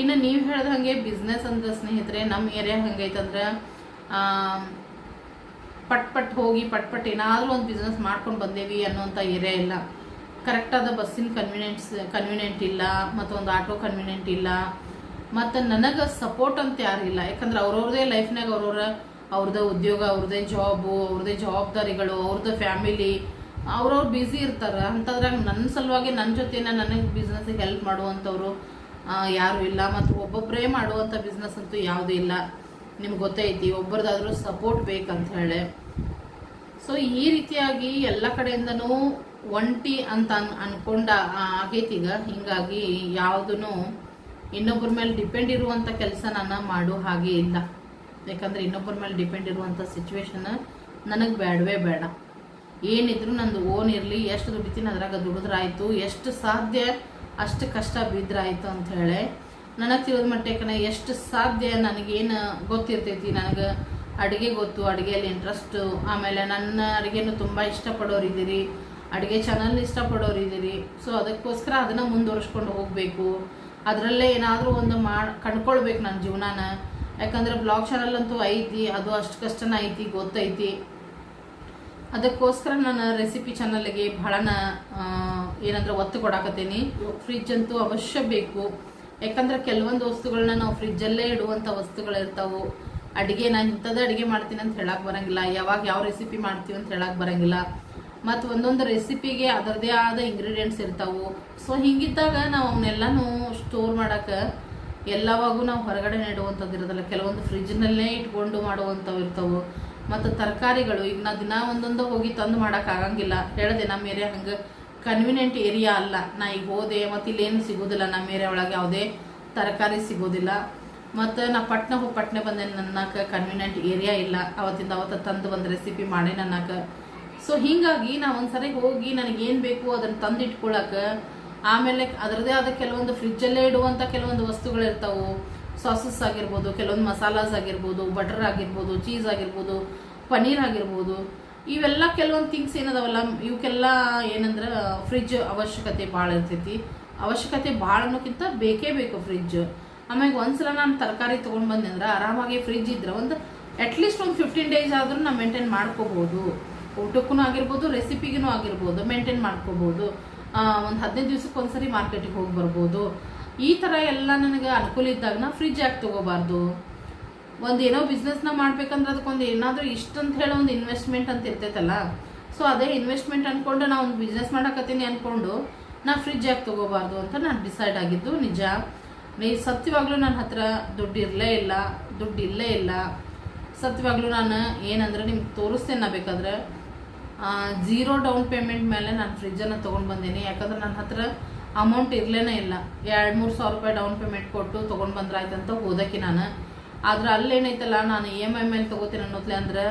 ಇನ್ನು ನೀವು ಹೇಳ್ದ ಹಾಗೆ ಬಿಸ್ನೆಸ್ ಅಂದ್ರೆ ಸ್ನೇಹಿತರೆ ನಮ್ಮ ಏರಿಯಾ ಹಂಗೈತಂದ್ರೆ ಪಟ್ ಪಟ್ ಹೋಗಿ ಪಟ್ ಪಟ್ ಏನಾದರೂ ಒಂದು ಬಿಸ್ನೆಸ್ ಮಾಡ್ಕೊಂಡು ಬಂದೇವಿ ಅನ್ನೋಂಥ ಏರಿಯಾ ಇಲ್ಲ. ಕರೆಕ್ಟಾದ ಬಸ್ಸಿನ ಕನ್ವಿನೆಂಟ್ಸ್ ಕನ್ವೀನಿಯೆಂಟ್ ಇಲ್ಲ, ಮತ್ತೊಂದು ಆಟೋ ಕನ್ವಿನೆಂಟ್ ಇಲ್ಲ. ಮತ್ತು ನನಗೆ ಸಪೋರ್ಟ್ ಅಂತ ಯಾರಿಲ್ಲ ಯಾಕಂದ್ರೆ ಅವ್ರವ್ರದೇ ಲೈಫ್ನಾಗ ಅವ್ರವ್ರ ಅವ್ರದ್ದೇ ಉದ್ಯೋಗ ಅವ್ರದ್ದೇ ಜಾಬು ಅವ್ರದ್ದೇ ಜವಾಬ್ದಾರಿಗಳು ಅವ್ರದ್ದು ಫ್ಯಾಮಿಲಿ ಅವ್ರವ್ರು ಬ್ಯುಸಿ ಇರ್ತಾರೆ. ಅಂಥದ್ರಾಗ ನನ್ನ ಸಲುವಾಗಿ ನನ್ನ ಜೊತೆನ ನನಗೆ ಬಿಸ್ನೆಸ್ಗೆ ಹೆಲ್ಪ್ ಮಾಡುವಂಥವ್ರು ಯಾರು ಯಾರೂ ಇಲ್ಲ. ಮತ್ತು ಒಬ್ಬೊಬ್ಬರೇ ಮಾಡುವಂಥ ಬಿಸ್ನೆಸ್ ಅಂತೂ ಯಾವುದೂ ಇಲ್ಲ. ನಿಮ್ಗೆ ಗೊತ್ತೈತಿ ಒಬ್ಬರದಾದ್ರೂ ಸಪೋರ್ಟ್ ಬೇಕಂತ ಹೇಳಿ. ಸೊ ಈ ರೀತಿಯಾಗಿ ಎಲ್ಲ ಕಡೆಯಿಂದನೂ ಒಂಟಿ ಅಂತ ಅನ್, ಅನ್ಕೊಂಡ ಆಗೈತಿ ಈಗ. ಹಿಂಗಾಗಿ ಯಾವುದೂ ಇನ್ನೊಬ್ಬರ ಮೇಲೆ ಡಿಪೆಂಡ್ ಇರುವಂಥ ಕೆಲಸ ನಾನು ಮಾಡೋ ಹಾಗೆ ಇಲ್ಲ. ಯಾಕಂದ್ರೆ ಇನ್ನೊಬ್ಬರ ಮೇಲೆ ಡಿಪೆಂಡ್ ಇರುವಂಥ ಸಿಚುವೇಶನ್ ನನಗೆ ಬೇಡವೇ ಬೇಡ. ಏನಿದ್ರು ನಂದು ಓನ್ ಇರಲಿ, ಎಷ್ಟು ದುಡಿತೀನಿ ಅದ್ರಾಗ ದುಡಿದ್ರಾಯ್ತು, ಎಷ್ಟು ಸಾಧ್ಯ ಅಷ್ಟು ಕಷ್ಟ ಬಿದ್ರಾಯ್ತು ಅಂತ ಹೇಳಿ ನನಗೆ ತಿಳಿದ ಮಟ್ಟಕ್ಕೆ ಎಷ್ಟು ಸಾಧ್ಯ ನನಗೇನು ಗೊತ್ತಿರ್ತೈತಿ, ನನಗೆ ಅಡುಗೆ ಗೊತ್ತು, ಅಡುಗೆಯಲ್ಲಿ ಇಂಟ್ರೆಸ್ಟು ಆಮೇಲೆ ನನ್ನ ಅಡುಗೆನೂ ತುಂಬ ಇಷ್ಟಪಡೋರಿದ್ದೀರಿ ಅಡುಗೆ ಚಾನಲ್ ಇಷ್ಟಪಡೋರಿದ್ದೀರಿ ಸೊ ಅದಕ್ಕೋಸ್ಕರ ಅದನ್ನು ಮುಂದುವರ್ಸ್ಕೊಂಡು ಹೋಗಬೇಕು. ಅದರಲ್ಲೇ ಏನಾದರೂ ಒಂದು ಮಾಡಿ ಕಂಡ್ಕೊಳ್ಬೇಕು ನನ್ನ ಜೀವನಾನ. ಯಾಕಂದ್ರೆ ಬ್ಲಾಗ್ ಚಾನಲ್ಲಂತೂ ಐತಿ, ಅದು ಅಷ್ಟು ಕಷ್ಟನ ಐತಿ, ಗೊತ್ತೈತಿ. ಅದಕ್ಕೋಸ್ಕರ ನಾನು ರೆಸಿಪಿ ಚಾನಲ್ಗೆ ಬಹಳನ ಏನಂದ್ರೆ ಒತ್ತು ಕೊಡಾಕತ್ತೀನಿ. ಫ್ರಿಜ್ ಅಂತೂ ಅವಶ್ಯ ಬೇಕು. ಯಾಕಂದ್ರೆ ಕೆಲವೊಂದು ವಸ್ತುಗಳನ್ನ ನಾವು ಫ್ರಿಜ್ಜಲ್ಲೇ ಇಡುವಂಥ ವಸ್ತುಗಳು ಇರ್ತಾವು. ಅಡುಗೆ, ನಾನು ಇಂಥದ್ದು ಅಡುಗೆ ಮಾಡ್ತೀನಿ ಅಂತ ಹೇಳಕ್ಕೆ ಬರಂಗಿಲ್ಲ. ಯಾವಾಗ ಯಾವ ರೆಸಿಪಿ ಮಾಡ್ತೀವಿ ಅಂತ ಹೇಳಕ್ಕೆ ಬರಂಗಿಲ್ಲ. ಮತ್ತು ಒಂದೊಂದು ರೆಸಿಪಿಗೆ ಅದರದೇ ಆದ ಇಂಗ್ರೀಡಿಯೆಂಟ್ಸ್ ಇರ್ತಾವೆ. ಸೊ ಹಿಂಗಿದ್ದಾಗ ನಾವು ಅವನ್ನೆಲ್ಲನೂ ಸ್ಟೋರ್ ಮಾಡಕ್ಕೆ ಎಲ್ಲವಾಗೂ ನಾವು ಹೊರಗಡೆ ನೆಡುವಂಥದ್ದು ಇರೋದಿಲ್ಲ. ಕೆಲವೊಂದು ಫ್ರಿಜ್ನಲ್ಲೇ ಇಟ್ಕೊಂಡು ಮಾಡುವಂಥವು ಇರ್ತವೆ. ಮತ್ತು ತರಕಾರಿಗಳು, ಈಗ ನಾ ದಿನ ಒಂದೊಂದು ಹೋಗಿ ತಂದು ಮಾಡೋಕ್ಕಾಗಂಗಿಲ್ಲ ಹೇಳಿದೆ ನಮ್ಮ ಏರಿಯಾ ಹಂಗೆ ಕನ್ವಿನೆಂಟ್ ಏರಿಯಾ ಅಲ್ಲ. ನಾ ಈಗ ಹೋದೆ, ಮತ್ತು ಇಲ್ಲೇನು ಸಿಗೋದಿಲ್ಲ. ನಮ್ಮ ಏರಿಯಾ ಒಳಗೆ ಯಾವುದೇ ತರಕಾರಿ ಸಿಗೋದಿಲ್ಲ. ಮತ್ತು ನಾ ಪಟ್ನ ಹೋಗಿ ಪಟ್ನೆ ಬಂದೆ ನನ್ನಕ್ಕೆ ಕನ್ವಿನೆಂಟ್ ಏರಿಯಾ ಇಲ್ಲ. ಅವತ್ತಿಂದ ಅವತ್ತ ತಂದು ಒಂದು ರೆಸಿಪಿ ಮಾಡಿ ನನ್ನಕ್ಕೆ ಸೊ ಹೀಗಾಗಿ ನಾವು ಒಂದ್ಸರಿ ಹೋಗಿ ನನಗೇನು ಬೇಕು ಅದನ್ನು ತಂದು ಇಟ್ಕೊಳಕ್ಕೆ ಆಮೇಲೆ ಅದರದೇ ಆದ ಕೆಲವೊಂದು ಫ್ರಿಜ್ಜಲ್ಲೇ ಇಡುವಂಥ ಕೆಲವೊಂದು ವಸ್ತುಗಳಿರ್ತಾವು ಸಾಸಸ್ ಆಗಿರ್ಬೋದು, ಕೆಲವೊಂದು ಮಸಾಲಾಸ್ ಆಗಿರ್ಬೋದು ಬಟರ್ ಆಗಿರ್ಬೋದು ಚೀಸ್ ಆಗಿರ್ಬೋದು, ಪನ್ನೀರ್ ಆಗಿರ್ಬೋದು. ಇವೆಲ್ಲ ಕೆಲವೊಂದು ಥಿಂಗ್ಸ್ ಏನದಾವಲ್ಲ ಇವಕ್ಕೆಲ್ಲ ಏನಂದ್ರೆ ಫ್ರಿಜ್ ಅವಶ್ಯಕತೆ ಭಾಳ ಇರ್ತೈತಿ. ಅವಶ್ಯಕತೆ ಭಾಳ ಅನ್ನೋಕ್ಕಿಂತ ಬೇಕೇ ಬೇಕು ಫ್ರಿಜ್ ಆಮೇಲೆ ಒಂದ್ಸಲ ನಾನು ತರಕಾರಿ ತೊಗೊಂಡು ಬಂದೆ ಅಂದ್ರೆ ಆರಾಮಾಗಿ ಫ್ರಿಜ್ ಇದ್ರೆ ಒಂದು ಅಟ್ಲೀಸ್ಟ್ ಒಂದು ಫಿಫ್ಟೀನ್ ಡೇಸ್ ಆದರೂ ನಾವು ಮೇಂಟೈನ್ ಮಾಡ್ಕೋಬಹುದು ಊಟಕ್ಕೂ ಆಗಿರ್ಬೋದು ರೆಸಿಪಿಗೂ ಆಗಿರ್ಬೋದು ಮೇಂಟೈನ್ ಮಾಡ್ಕೋಬೋದು. ಒಂದು ಹದಿನೈದು ದಿವ್ಸಕ್ಕೆ ಒಂದ್ಸರಿ ಮಾರ್ಕೆಟಿಗೆ ಹೋಗಿ ಬರ್ಬೋದು. ಈ ಥರ ಎಲ್ಲ ನನಗೆ ಅನುಕೂಲ ಇದ್ದಾಗ ನಾ ಫ್ರಿಜ್ ಯಾಕೆ ತೊಗೋಬಾರ್ದು? ಒಂದು ಏನೋ ಬಿಸ್ನೆಸ್ನ ಮಾಡ್ಬೇಕಂದ್ರೆ ಅದಕ್ಕೊಂದು ಏನಾದರೂ ಇಷ್ಟ ಅಂತ ಹೇಳೋ ಒಂದು ಇನ್ವೆಸ್ಟ್ಮೆಂಟ್ ಅಂತ ಇರ್ತೈತಲ್ಲ. ಸೊ ಅದೇ ಇನ್ವೆಸ್ಟ್ಮೆಂಟ್ ಅಂದ್ಕೊಂಡು ನಾ ಒಂದು ಬಿಸ್ನೆಸ್ ಮಾಡಕತ್ತೀನಿ ಅನ್ಕೊಂಡು ನಾ ಫ್ರಿಜ್ ಯಾಕೆ ತೊಗೋಬಾರ್ದು ಅಂತ ನಾನು ಡಿಸೈಡ್ ಆಗಿದ್ದು ನಿಜ. ನೀ ಸತ್ಯವಾಗ್ಲೂ ನನ್ನ ಹತ್ರ ದುಡ್ಡು ಇರಲೇ ಇಲ್ಲ, ದುಡ್ಡು ಇಲ್ಲೇ ಇಲ್ಲ. ಸತ್ಯವಾಗ್ಲೂ ನಾನು ಏನಂದ್ರೆ ನಿಮ್ಗೆ ತೋರಿಸ್ತೇನೆ ಬೇಕಾದ್ರೆ. ಝೀರೋ ಡೌನ್ ಪೇಮೆಂಟ್ ಮೇಲೆ ನಾನು ಫ್ರಿಜ್ಜನ್ನು ತೊಗೊಂಡು ಬಂದೀನಿ. ಯಾಕಂದ್ರೆ ನನ್ನ ಹತ್ರ ಅಮೌಂಟ್ ಇರಲೇನೇ ಇಲ್ಲ. ಎರಡು, ಮೂರು ಸಾವಿರ ರೂಪಾಯಿ ಡೌನ್ ಪೇಮೆಂಟ್ ಕೊಟ್ಟು ತೊಗೊಂಡು ಬಂದ್ರೆ ಆಯ್ತಂತ ಹೋದಕ್ಕೆ ನಾನು. ಆದ್ರೆ ಅಲ್ಲೇನೈತಲ್ಲ, ನಾನು ಇ ಎಂ ಐ ಮೇಲೆ ತೊಗೋತೀನಿ ಅನ್ನೋದ್ಲೆ ಅಂದ್ರೆ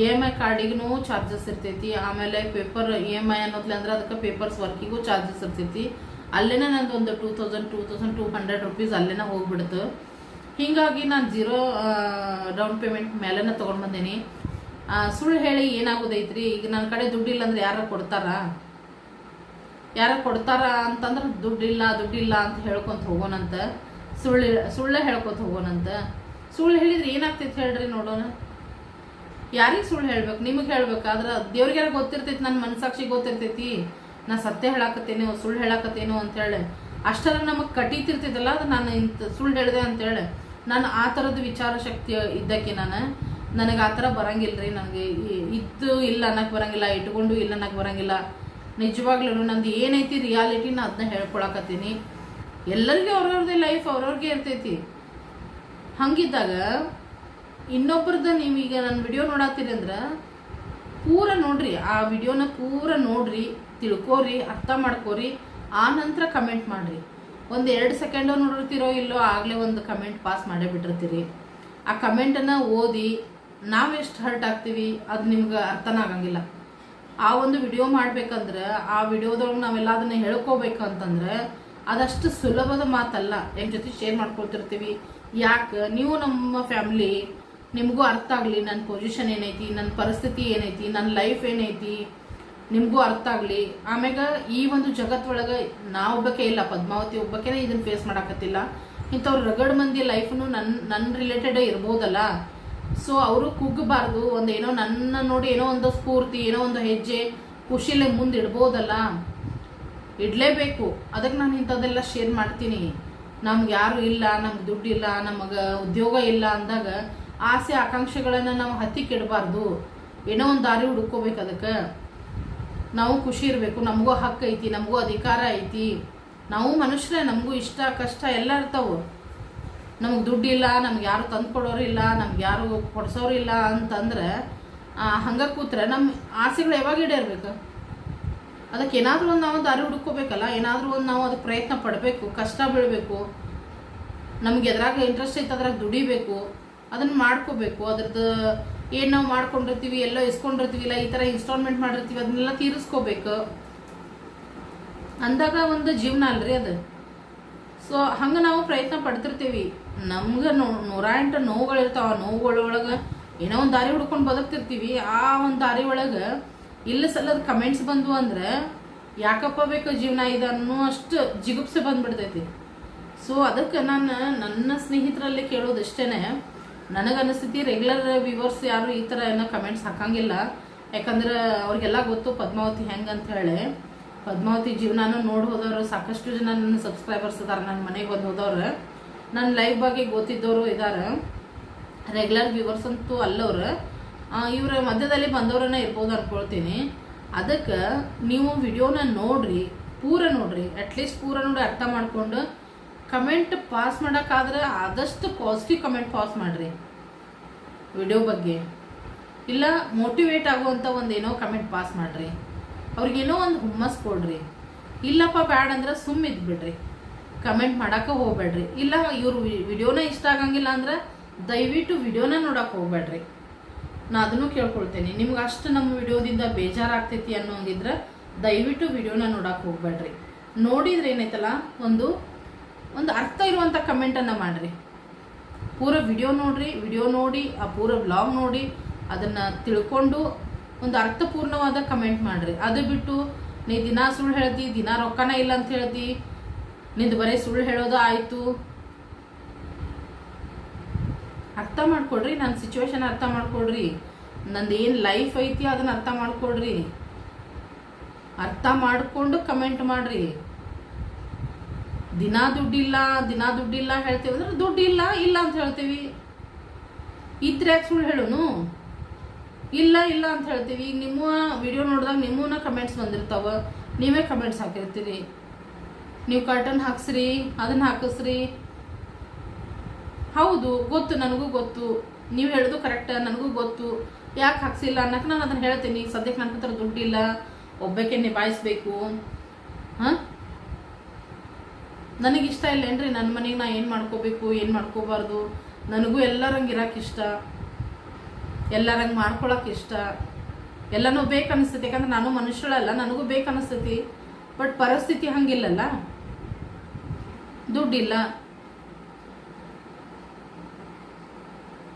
ಇ ಎಂ ಐ ಕಾರ್ಡಿಗೂ ಚಾರ್ಜಸ್ ಇರ್ತೈತಿ. ಆಮೇಲೆ ಪೇಪರ್ ಇ ಎಂ ಐ ಅನ್ನೋದ್ಲೆ ಅಂದ್ರೆ ಅದಕ್ಕೆ ಪೇಪರ್ಸ್ ವರ್ಕಿಗೂ ಚಾರ್ಜಸ್ ಇರ್ತೈತಿ. ಅಲ್ಲೇನೆ ನಂದು ಒಂದು two thousand two thousand two hundred rupees ಅಲ್ಲೇನೆ ಹೋಗ್ಬಿಡ್ತು. ಹೀಗಾಗಿ ನಾನು ಜೀರೋ ಡೌನ್ ಪೇಮೆಂಟ್ ಮೇಲೆನೇ ತೊಗೊಂಡು ಬಂದೀನಿ. ಸುಳ್ಳು ಹೇಳಿ ಏನಾಗೋದೈತ್ರಿ? ಈಗ ನನ್ನ ಕಡೆ ದುಡ್ಡಿಲ್ಲ ಅಂದ್ರೆ ಯಾರು ಕೊಡ್ತಾರಾ? ಯಾರ ಕೊಡ್ತಾರ ಅಂತಂದ್ರೆ ದುಡ್ಡಿಲ್ಲ ದುಡ್ಡಿಲ್ಲ ಅಂತ ಹೇಳ್ಕೊಂತ ಹೋಗೋಣಂತ. ಸುಳ್ಳು ಸುಳ್ಳೆ ಹೇಳ್ಕೊತ ಹೋಗೋಣಂತ. ಸುಳ್ಳು ಹೇಳಿದ್ರೆ ಏನಾಗ್ತೈತಿ ಹೇಳ್ರಿ ನೋಡೋಣ. ಯಾರಿಗೆ ಸುಳ್ಳು ಹೇಳ್ಬೇಕು? ನಿಮಗೆ ಹೇಳ್ಬೇಕಾದ್ರೆ ದೇವ್ರಿಗ್ಯಾರ ಗೊತ್ತಿರ್ತೈತಿ? ನನ್ನ ಮನಸಾಕ್ಷಿ ಗೊತ್ತಿರ್ತೈತಿ. ನಾ ಸತ್ಯ ಹೇಳಾಕತ್ತೇನೋ, ಸುಳ್ಳು ಹೇಳಾಕತ್ತೇನೋ ಅಂತೇಳಿ ಅಷ್ಟರ ನಮಗೆ ಕಟೀತಿರ್ತೈತಲ್ಲ ಅದು ನಾನು ಇಂಥ ಸುಳ್ಳು ಹೇಳಿದೆ ಅಂತೇಳಿ ನಾನು ಆ ಥರದ ವಿಚಾರ ಶಕ್ತಿ ಇದ್ದಕ್ಕೆ ನಾನು. ನನಗೆ ಆ ಥರ ರೀ ನನಗೆ ಇದ್ದು ಇಲ್ಲ ಅನ್ನಕ್ಕೆ ಬರಂಗಿಲ್ಲ, ಇಟ್ಕೊಂಡು ಇಲ್ಲ ಅನ್ನಕ್ಕೆ ಬರಂಗಿಲ್ಲ. ನಿಜವಾಗ್ಲೂ ನಂದು ಏನೈತಿ ರಿಯಾಲಿಟಿ ನಾನು ಅದನ್ನ ಹೇಳ್ಕೊಳಕತ್ತೀನಿ. ಎಲ್ಲರಿಗೂ ಅವ್ರವ್ರದೇ ಲೈಫ್ ಅವ್ರವ್ರಿಗೆ ಇರ್ತೈತಿ. ಹಂಗಿದ್ದಾಗ ಇನ್ನೊಬ್ರದ್ದು ನೀವೀಗ ನನ್ನ ವಿಡಿಯೋ ನೋಡತ್ತೀರಿ ಅಂದ್ರೆ, ಪೂರ ನೋಡ್ರಿ, ಆ ವಿಡಿಯೋನ ಪೂರ ನೋಡ್ರಿ, ತಿಳ್ಕೊರಿ, ಅರ್ಥ ಮಾಡ್ಕೋರಿ, ಆ ನಂತರ ಕಮೆಂಟ್ ಮಾಡ್ರಿ. ಒಂದು ಎರಡು ಸೆಕೆಂಡು ನೋಡಿರ್ತೀರೋ ಇಲ್ಲೋ ಆಗಲೇ ಒಂದು ಕಮೆಂಟ್ ಪಾಸ್ ಮಾಡೇ ಬಿಟ್ಟಿರ್ತೀರಿ. ಆ ಕಮೆಂಟನ್ನು ಓದಿ ನಾವು ಎಷ್ಟು ಹರ್ಟ್ ಆಗ್ತೀವಿ, ಅದು ನಿಮ್ಗೆ ಅರ್ಥನ ಆಗಂಗಿಲ್ಲ. ಆ ಒಂದು ವಿಡಿಯೋ ಮಾಡ್ಬೇಕಂದ್ರೆ, ಆ ವಿಡಿಯೋದೊಳಗೆ ನಾವೆಲ್ಲ ಅದನ್ನ ಹೇಳ್ಕೋಬೇಕಂತಂದ್ರೆ, ಅದಷ್ಟು ಸುಲಭದ ಮಾತಲ್ಲ. ನಿಮ್ಮ ಜೊತೆ ಶೇರ್ ಮಾಡ್ಕೊಳ್ತಿರ್ತೀವಿ. ಯಾಕೆ, ನೀವು ನಮ್ಮ ಫ್ಯಾಮ್ಲಿ ನಿಮಗೂ ಅರ್ಥ ಆಗಲಿ ನನ್ನ ಪೊಸಿಷನ್ ಏನೈತಿ ನನ್ನ ಪರಿಸ್ಥಿತಿ ಏನೈತಿ ನನ್ನ ಲೈಫ್ ಏನೈತಿ, ನಿಮಗೂ ಅರ್ಥ ಆಗಲಿ. ಆಮ್ಯಾಗ ಈ ಒಂದು ಜಗತ್ತೊಳಗೆ ನಾ ಒಬ್ಬಕ್ಕೆ ಇಲ್ಲ, ಪದ್ಮಾವತಿ ಒಬ್ಬಕ್ಕೆ ಇದನ್ನು ಫೇಸ್ ಮಾಡಾಕತ್ತಿಲ್ಲ. ಇಂಥವ್ರು ರಗಡ್ ಮಂದಿ ಲೈಫ್ನು ನನ್ನ ನನ್ನ ರಿಲೇಟೆಡೇ ಇರ್ಬೋದಲ್ಲ. ಸೊ ಅವರು ಕುಗ್ಗಬಾರ್ದು. ಒಂದು ಏನೋ ನನ್ನ ನೋಡಿ ಏನೋ ಒಂದು ಸ್ಫೂರ್ತಿ, ಏನೋ ಒಂದು ಹೆಜ್ಜೆ ಖುಷಿಲೆ ಮುಂದೆ ಇಡ್ಬೋದಲ್ಲ? ಇಡಲೇಬೇಕು. ಅದಕ್ಕೆ ನಾನು ಇಂಥದ್ದೆಲ್ಲ ಶೇರ್ ಮಾಡ್ತೀನಿ. ನಮ್ಗೆ ಯಾರು ಇಲ್ಲ, ನಮ್ಗೆ ದುಡ್ಡಿಲ್ಲ ನಮಗೆ ಉದ್ಯೋಗ ಇಲ್ಲ ಅಂದಾಗ ಆಸೆ, ಆಕಾಂಕ್ಷೆಗಳನ್ನು ನಾವು ಹತ್ತಿಕ್ಕಿಡಬಾರ್ದು ಏನೋ ಒಂದು ದಾರಿ ಹುಡ್ಕೋಬೇಕು ಅದಕ್ಕೆ. ನಾವು ಖುಷಿ ಇರಬೇಕು. ನಮಗೂ ಹಕ್ಕು ಐತಿ, ನಮಗೂ ಅಧಿಕಾರ ಐತಿ. ನಾವು ಮನುಷ್ಯರೇ, ನಮಗೂ ಇಷ್ಟ, ಕಷ್ಟ ಎಲ್ಲ ಇರ್ತಾವೆ. ನಮಗೆ ದುಡ್ಡಿಲ್ಲ ನಮ್ಗೆ ಯಾರು ತಂದು ಕೊಡೋರು ಇಲ್ಲ, ನಮ್ಗೆ ಯಾರು ಕೊಡ್ಸೋರು ಇಲ್ಲ ಅಂತಂದ್ರೆ ಹಂಗೆ ಕೂತ್ರೆ ನಮ್ಮ ಆಸೆಗಳು ಯಾವಾಗ ಈಡೇರ್ಬೇಕು? ಅದಕ್ಕೆ ಏನಾದರೂ ಒಂದು ನಾವು ದಾರಿ ಹುಡುಕೋಬೇಕಲ್ಲ ಏನಾದರೂ ಒಂದು ನಾವು ಅದಕ್ಕೆ ಪ್ರಯತ್ನ ಪಡಬೇಕು, ಕಷ್ಟ ಬೀಳಬೇಕು, ನಮ್ಗೆ ಎದ್ರಾಗ ಇಂಟ್ರೆಸ್ಟ್ ಐತೆ ಅದ್ರಾಗ ದುಡಿಬೇಕು ಅದನ್ನ ಮಾಡ್ಕೋಬೇಕು, ಅದ್ರದ್ದು ಏನು ನಾವು ಮಾಡ್ಕೊಂಡಿರ್ತೀವಿ, ಎಲ್ಲೋ ಇಸ್ಕೊಂಡಿರ್ತೀವಿ, ಇಲ್ಲ ಈ ಥರ ಇನ್ಸ್ಟಾಲ್ಮೆಂಟ್ ಮಾಡಿರ್ತೀವಿ, ಅದನ್ನೆಲ್ಲ ತೀರಿಸ್ಕೋಬೇಕು. ಅಂದಾಗ ಒಂದು ಜೀವನ ಅಲ್ರಿ ಅದು. ಸೊ ಹಂಗೆ ನಾವು ಪ್ರಯತ್ನ ಪಡ್ತಿರ್ತೀವಿ. ನಮ್ಗೆ ನೂರ ಎಂಟು ನೋವುಗಳಿರ್ತಾವ, ಆ ನೋವುಗಳೊಳಗೆ ಏನೋ ಒಂದು ದಾರಿ ಹುಡ್ಕೊಂಡು ಬದುಕ್ತಿರ್ತೀವಿ. ಆ ಒಂದು ದಾರಿ ಒಳಗೆ ಇಲ್ಲ ಸಲ್ಲದ ಕಮೆಂಟ್ಸ್ ಬಂದವು ಅಂದ್ರೆ, ಯಾಕಪ್ಪ ಬೇಕು ಜೀವನ ಇದು ಅನ್ನೋ ಅಷ್ಟು ಜಿಗುಪ್ಸೆ ಬಂದ್ಬಿಡ್ತೈತಿ. ಸೊ ಅದಕ್ಕೆ ನಾನು ನನ್ನ ಸ್ನೇಹಿತರಲ್ಲಿ ಕೇಳೋದಷ್ಟೇ ನನಗನ್ನಿಸ್ತೈತಿ ರೆಗ್ಯುಲರ್ ವ್ಯೂವರ್ಸ್ ಯಾರು ಈ ಥರ ಏನೋ ಕಮೆಂಟ್ಸ್ ಹಾಕಂಗಿಲ್ಲ. ಯಾಕಂದ್ರೆ ಅವ್ರಿಗೆಲ್ಲ ಗೊತ್ತು ಪದ್ಮಾವತಿ ಹೆಂಗೆ ಅಂತ ಹೇಳಿ. ಪದ್ಮಾವತಿ ಜೀವನಾನು ನೋಡಿ ಹೋದವರು, ಸಾಕಷ್ಟು ಜನ ನನ್ನ ಸಬ್ಸ್ಕ್ರೈಬರ್ಸ್ ಇದಾರೆ ನನ್ನ ಮನೆಗೆ ಬಂದು ಹೋದವ್ರು. ನನ್ನ ಲೈಫ್ ಬಗ್ಗೆ ಗೊತ್ತಿದ್ದವರು ಇದ್ದಾರೆ ರೆಗ್ಯುಲರ್ ವ್ಯೂವರ್ಸ್ ಅಂತೂ ಅಲ್ಲವ್ರು. ಇವರ ಮಧ್ಯದಲ್ಲಿ ಬಂದವರನ್ನ ಇರ್ಬೋದು ಅನ್ಕೊಳ್ತೀನಿ. ಅದಕ್ಕೆ ನೀವು ವಿಡಿಯೋನ ನೋಡ್ರಿ, ಪೂರ ನೋಡ್ರಿ. ಅಟ್ಲೀಸ್ಟ್ ಪೂರ ನೋಡಿ ಅರ್ಥ ಮಾಡಿಕೊಂಡು ಕಮೆಂಟ್ ಪಾಸ್ ಮಾಡೋಕ್ಕಾದ್ರೆ ಆದಷ್ಟು ಪಾಸಿಟಿವ್ ಕಮೆಂಟ್ ಪಾಸ್ ಮಾಡಿರಿ. ವಿಡಿಯೋ ಬಗ್ಗೆ. ಇಲ್ಲ ಮೋಟಿವೇಟ್ ಆಗುವಂಥ ಒಂದು ಏನೋ ಕಮೆಂಟ್ ಪಾಸ್ ಮಾಡಿರಿ. ಅವ್ರಿಗೇನೋ ಒಂದು ಹುಮ್ಮಸ್ ಕೊಡ್ರಿ. ಇಲ್ಲಪ್ಪ ಬ್ಯಾಡ್ ಅಂದ್ರೆ ಸುಮ್ಮ ಇದ್ಬಿಡ್ರಿ ಕಮೆಂಟ್ ಮಾಡಕ್ಕೆ ಹೋಗ್ಬೇಡ್ರಿ. ಇಲ್ಲ, ಇವ್ರು ವಿಡಿಯೋನ ಇಷ್ಟ ಆಗಂಗಿಲ್ಲ ಅಂದ್ರೆ ದಯವಿಟ್ಟು ವಿಡಿಯೋನ ನೋಡೋಕೆ ಹೋಗ್ಬೇಡ್ರಿ. ನಾ ಅದನ್ನು ಕೇಳ್ಕೊಳ್ತೇನೆ. ನಿಮ್ಗೆ ಅಷ್ಟು ನಮ್ಮ ವಿಡಿಯೋದಿಂದ ಬೇಜಾರಾಗ್ತೈತಿ ಅನ್ನೋಂಗಿದ್ರೆ ದಯವಿಟ್ಟು ವಿಡಿಯೋನ ನೋಡಕ್ಕೆ ಹೋಗ್ಬೇಡ್ರಿ. ನೋಡಿದ್ರೆ ಏನೈತಲ್ಲ, ಒಂದು ಒಂದು ಅರ್ಥ ಇರುವಂಥ ಕಮೆಂಟನ್ನು ಮಾಡಿರಿ. ಪೂರ ವಿಡಿಯೋ ನೋಡ್ರಿ, ವಿಡಿಯೋ ನೋಡಿ, ಆ ಪೂರ ಬ್ಲಾಗ್ ನೋಡಿ, ಅದನ್ನು ತಿಳ್ಕೊಂಡು ಒಂದು ಅರ್ಥಪೂರ್ಣವಾದ ಕಮೆಂಟ್ ಮಾಡ್ರಿ. ಅದು ಬಿಟ್ಟು, ನೀ ದಿನ ಸುಳ್ಳು ಹೇಳ್ತಿ, ದಿನ ರೊಕ್ಕನ ಇಲ್ಲ ಅಂತ ಹೇಳ್ತಿ ನಿಂದು ಬರೀ ಸುಳ್ಳು ಹೇಳೋದು ಆಯಿತು. ಅರ್ಥ ಮಾಡ್ಕೊಡ್ರಿ ನನ್ನ ಸಿಚುವೇಶನ್ ಅರ್ಥ ಮಾಡ್ಕೊಡ್ರಿ ನಂದು ಏನು ಲೈಫ್ ಐತಿ ಅದನ್ನ ಅರ್ಥ ಮಾಡ್ಕೊಡ್ರಿ ಅರ್ಥ ಮಾಡಿಕೊಂಡು ಕಮೆಂಟ್ ಮಾಡ್ರಿ. ದಿನ ದುಡ್ಡಿಲ್ಲ ದಿನ ದುಡ್ಡಿಲ್ಲ ಹೇಳ್ತೀವಿ ಅಂದ್ರೆ ದುಡ್ಡಿಲ್ಲ, ಇಲ್ಲ ಅಂತ ಹೇಳ್ತೀವಿ. ಇದ್ರೆ ಸುಳ್ಳು ಹೇಳುನು? ಇಲ್ಲ ಇಲ್ಲ ಅಂತ ಹೇಳ್ತೀವಿ. ಈಗ ನಿಮ್ಮ ವಿಡಿಯೋ ನೋಡಿದಾಗ ನಿಮ್ಮನ್ನ ಕಮೆಂಟ್ಸ್ ಬಂದಿರ್ತಾವ. ನೀವೇ ಕಮೆಂಟ್ಸ್ ಹಾಕಿರ್ತೀರಿ. ನೀವು ಕರ್ಟನ್ ಹಾಕ್ಸ್ರಿ, ಅದನ್ನ ಹಾಕಿಸ್ರಿ. ಹೌದು, ಗೊತ್ತು, ನನಗೂ ಗೊತ್ತು. ನೀವು ಹೇಳೋದು ಕರೆಕ್ಟ್ ನನಗೂ ಗೊತ್ತು. ಯಾಕೆ ಹಾಕ್ಸಿಲ್ಲ ಅನ್ನಕ್ಕೆ ನಾನು ಅದನ್ನ ಹೇಳ್ತೀನಿ. ಸದ್ಯಕ್ಕೆ ನನ್ನ ಹತ್ರ ದುಡ್ಡಿಲ್ಲ. ಒಬ್ಬಕ್ಕೆ ನಿಭಾಯಿಸ್ಬೇಕು. ಹಾಂ? ನನಗಿಷ್ಟ ಇಲ್ಲ ಏನ್ರಿ? ನನ್ನ ಮನೆಗೆ ನಾ ಏನು ಮಾಡ್ಕೋಬೇಕು, ಏನು ಮಾಡ್ಕೋಬಾರ್ದು? ನನಗೂ ಎಲ್ಲರಂಗೆ ಇರಕ್ಕೆ ಇಷ್ಟ. ಎಲ್ಲರಂಗೆ ಮಾಡ್ಕೊಳಕ್ಕೆ ಇಷ್ಟ. ಎಲ್ಲನೂ ಬೇಕು ಅನಿಸ್ತೈತಿ ಯಾಕಂದ್ರೆ ನಾನು ಮನುಷ್ಯಳಲ್ಲ, ನನಗೂ ಬೇಕು ಅನಿಸ್ತೈತಿ ಬಟ್ ಪರಿಸ್ಥಿತಿ ಹಂಗಿಲ್ಲಲ್ಲ? ದುಡ್ಡಿಲ್ಲ.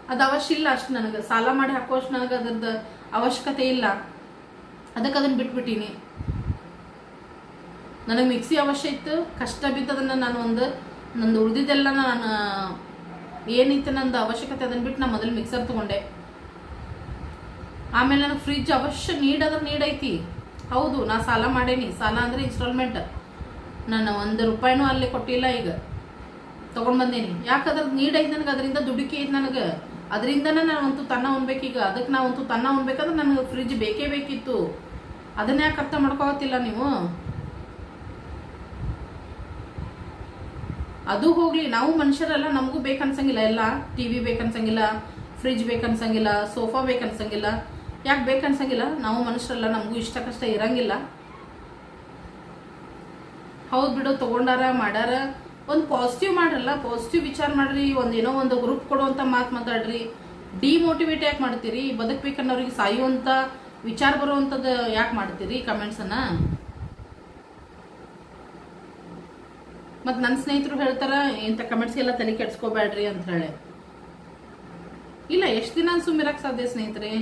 ಅದು ಅವಶ್ಯ ಇಲ್ಲ ಅಷ್ಟು ನನಗೆ. ಸಾಲ ಮಾಡಿ ಹಾಕೋಷ್ಟು ನನಗೆ ಅದ್ರದ್ದು ಅವಶ್ಯಕತೆ ಇಲ್ಲ. ಅದಕ್ಕೆ ಅದನ್ನು ಬಿಟ್ಬಿಟ್ಟೀನಿ. ನನಗೆ ಮಿಕ್ಸಿ ಅವಶ್ಯ ಇತ್ತು. ಕಷ್ಟ ಬಿದ್ದದನ್ನು ನಾನು ಒಂದು, ನಂದು ಉಳಿದಿದ್ದೆಲ್ಲ ನಾನು, ಏನಿತ್ತು ನಂದು ಅವಶ್ಯಕತೆ ಅದನ್ನು ಬಿಟ್ಟು ನಾನು ಮೊದಲು ಮಿಕ್ಸರ್ ತೊಗೊಂಡೆ. ಆಮೇಲೆ ನನಗೆ ಫ್ರಿಜ್ ಅವಶ್ಯ ನೀಡ್ ನೀಡೈತಿ. ಹೌದು, ನಾ ಸಾಲ ಮಾಡೇನಿ. ಸಾಲ ಅಂದರೆ ಇನ್ಸ್ಟಾಲ್ಮೆಂಟ್ ನಾನು ಒಂದು ರೂಪಾಯಿನೂ ಅಲ್ಲಿ ಕೊಟ್ಟಿಲ್ಲ ಈಗ. ತೊಗೊಂಡು ಬಂದೇನಿ. ಯಾಕೆ ಅದ್ರ ನೀಡ್ ಐತೆ ನನಗೆ? ಅದರಿಂದ ದುಡುಕಿ ಐತೆ ನನಗೆ. ಅದರಿಂದನೇ ನಾನು ಒಂದು ತನ್ನ ಉಣ್ಬೇಕೀಗ ಅದಕ್ಕೆ ನಾವು ಒಂದು ತನ್ನ ಉಣ್ಬೇಕಂದ್ರೆ ನನಗೆ ಫ್ರಿಜ್ ಬೇಕೇ ಬೇಕಿತ್ತು. ಅದನ್ನ ಯಾಕೆ ಅರ್ಥ ಮಾಡ್ಕೋತಿಲ್ಲ ನೀವು? ಅದು ಹೋಗ್ಲಿ. ನಾವು ಮನುಷ್ಯರೆಲ್ಲ, ನಮಗೂ ಬೇಕನ್ಸಂಗಿಲ್ಲ ಎಲ್ಲ ಟಿ ವಿ ಬೇಕನ್ಸಂಗಿಲ್ಲ ಫ್ರಿಜ್ ಬೇಕನ್ಸಂಗಿಲ್ಲ ಸೋಫಾ ಬೇಕನ್ಸಂಗಿಲ್ಲ ಯಾಕೆ ಬೇಕನ್ಸಂಗಿಲ್ಲ ನಾವು ಮನುಷ್ಯರೆಲ್ಲ, ನಮಗೂ ಇಷ್ಟ ಕಷ್ಟ ಇರಂಗಿಲ್ಲ. ಹೌದು ಬಿಡು, ತಗೊಂಡಾರ ಮಾಡ್ಯಾರ ಒಂದು ಪಾಸಿಟಿವ್ ಮಾಡ್ರಲ್ಲ ಪಾಸಿಟಿವ್ ವಿಚಾರ ಮಾಡ್ರಿ, ಒಂದು ಏನೋ ಒಂದು ಗ್ರೂಪ್ ಕೊಡುವಂತ ಮಾತು ಮಾತಾಡ್ರಿ. ಡಿಮೋಟಿವೇಟ್ ಯಾಕೆ ಮಾಡ್ತೀರಿ? ಬದುಕ್ಬೇಕನ್ನೋರಿಗೆ ಸಾಯುವಂತ ವಿಚಾರ ಬರುವಂಥದ್ದು ಯಾಕೆ ಮಾಡ್ತೀರಿ ಕಮೆಂಟ್ಸನ್ನ ಮತ್ತು ನನ್ನ ಸ್ನೇಹಿತರು ಹೇಳ್ತಾರ, ಇಂಥ ಕಮೆಂಟ್ಸ್ಗೆಲ್ಲ ತಲೆ ಕೆಡ್ಸ್ಕೋಬೇಡ್ರಿ ಅಂತ ಹೇಳಿ. ಇಲ್ಲ, ಎಷ್ಟು ದಿನ ಸುಮ್ಮಿರಕ್ಕೆ ಸಾಧ್ಯ ಸ್ನೇಹಿತರೆ?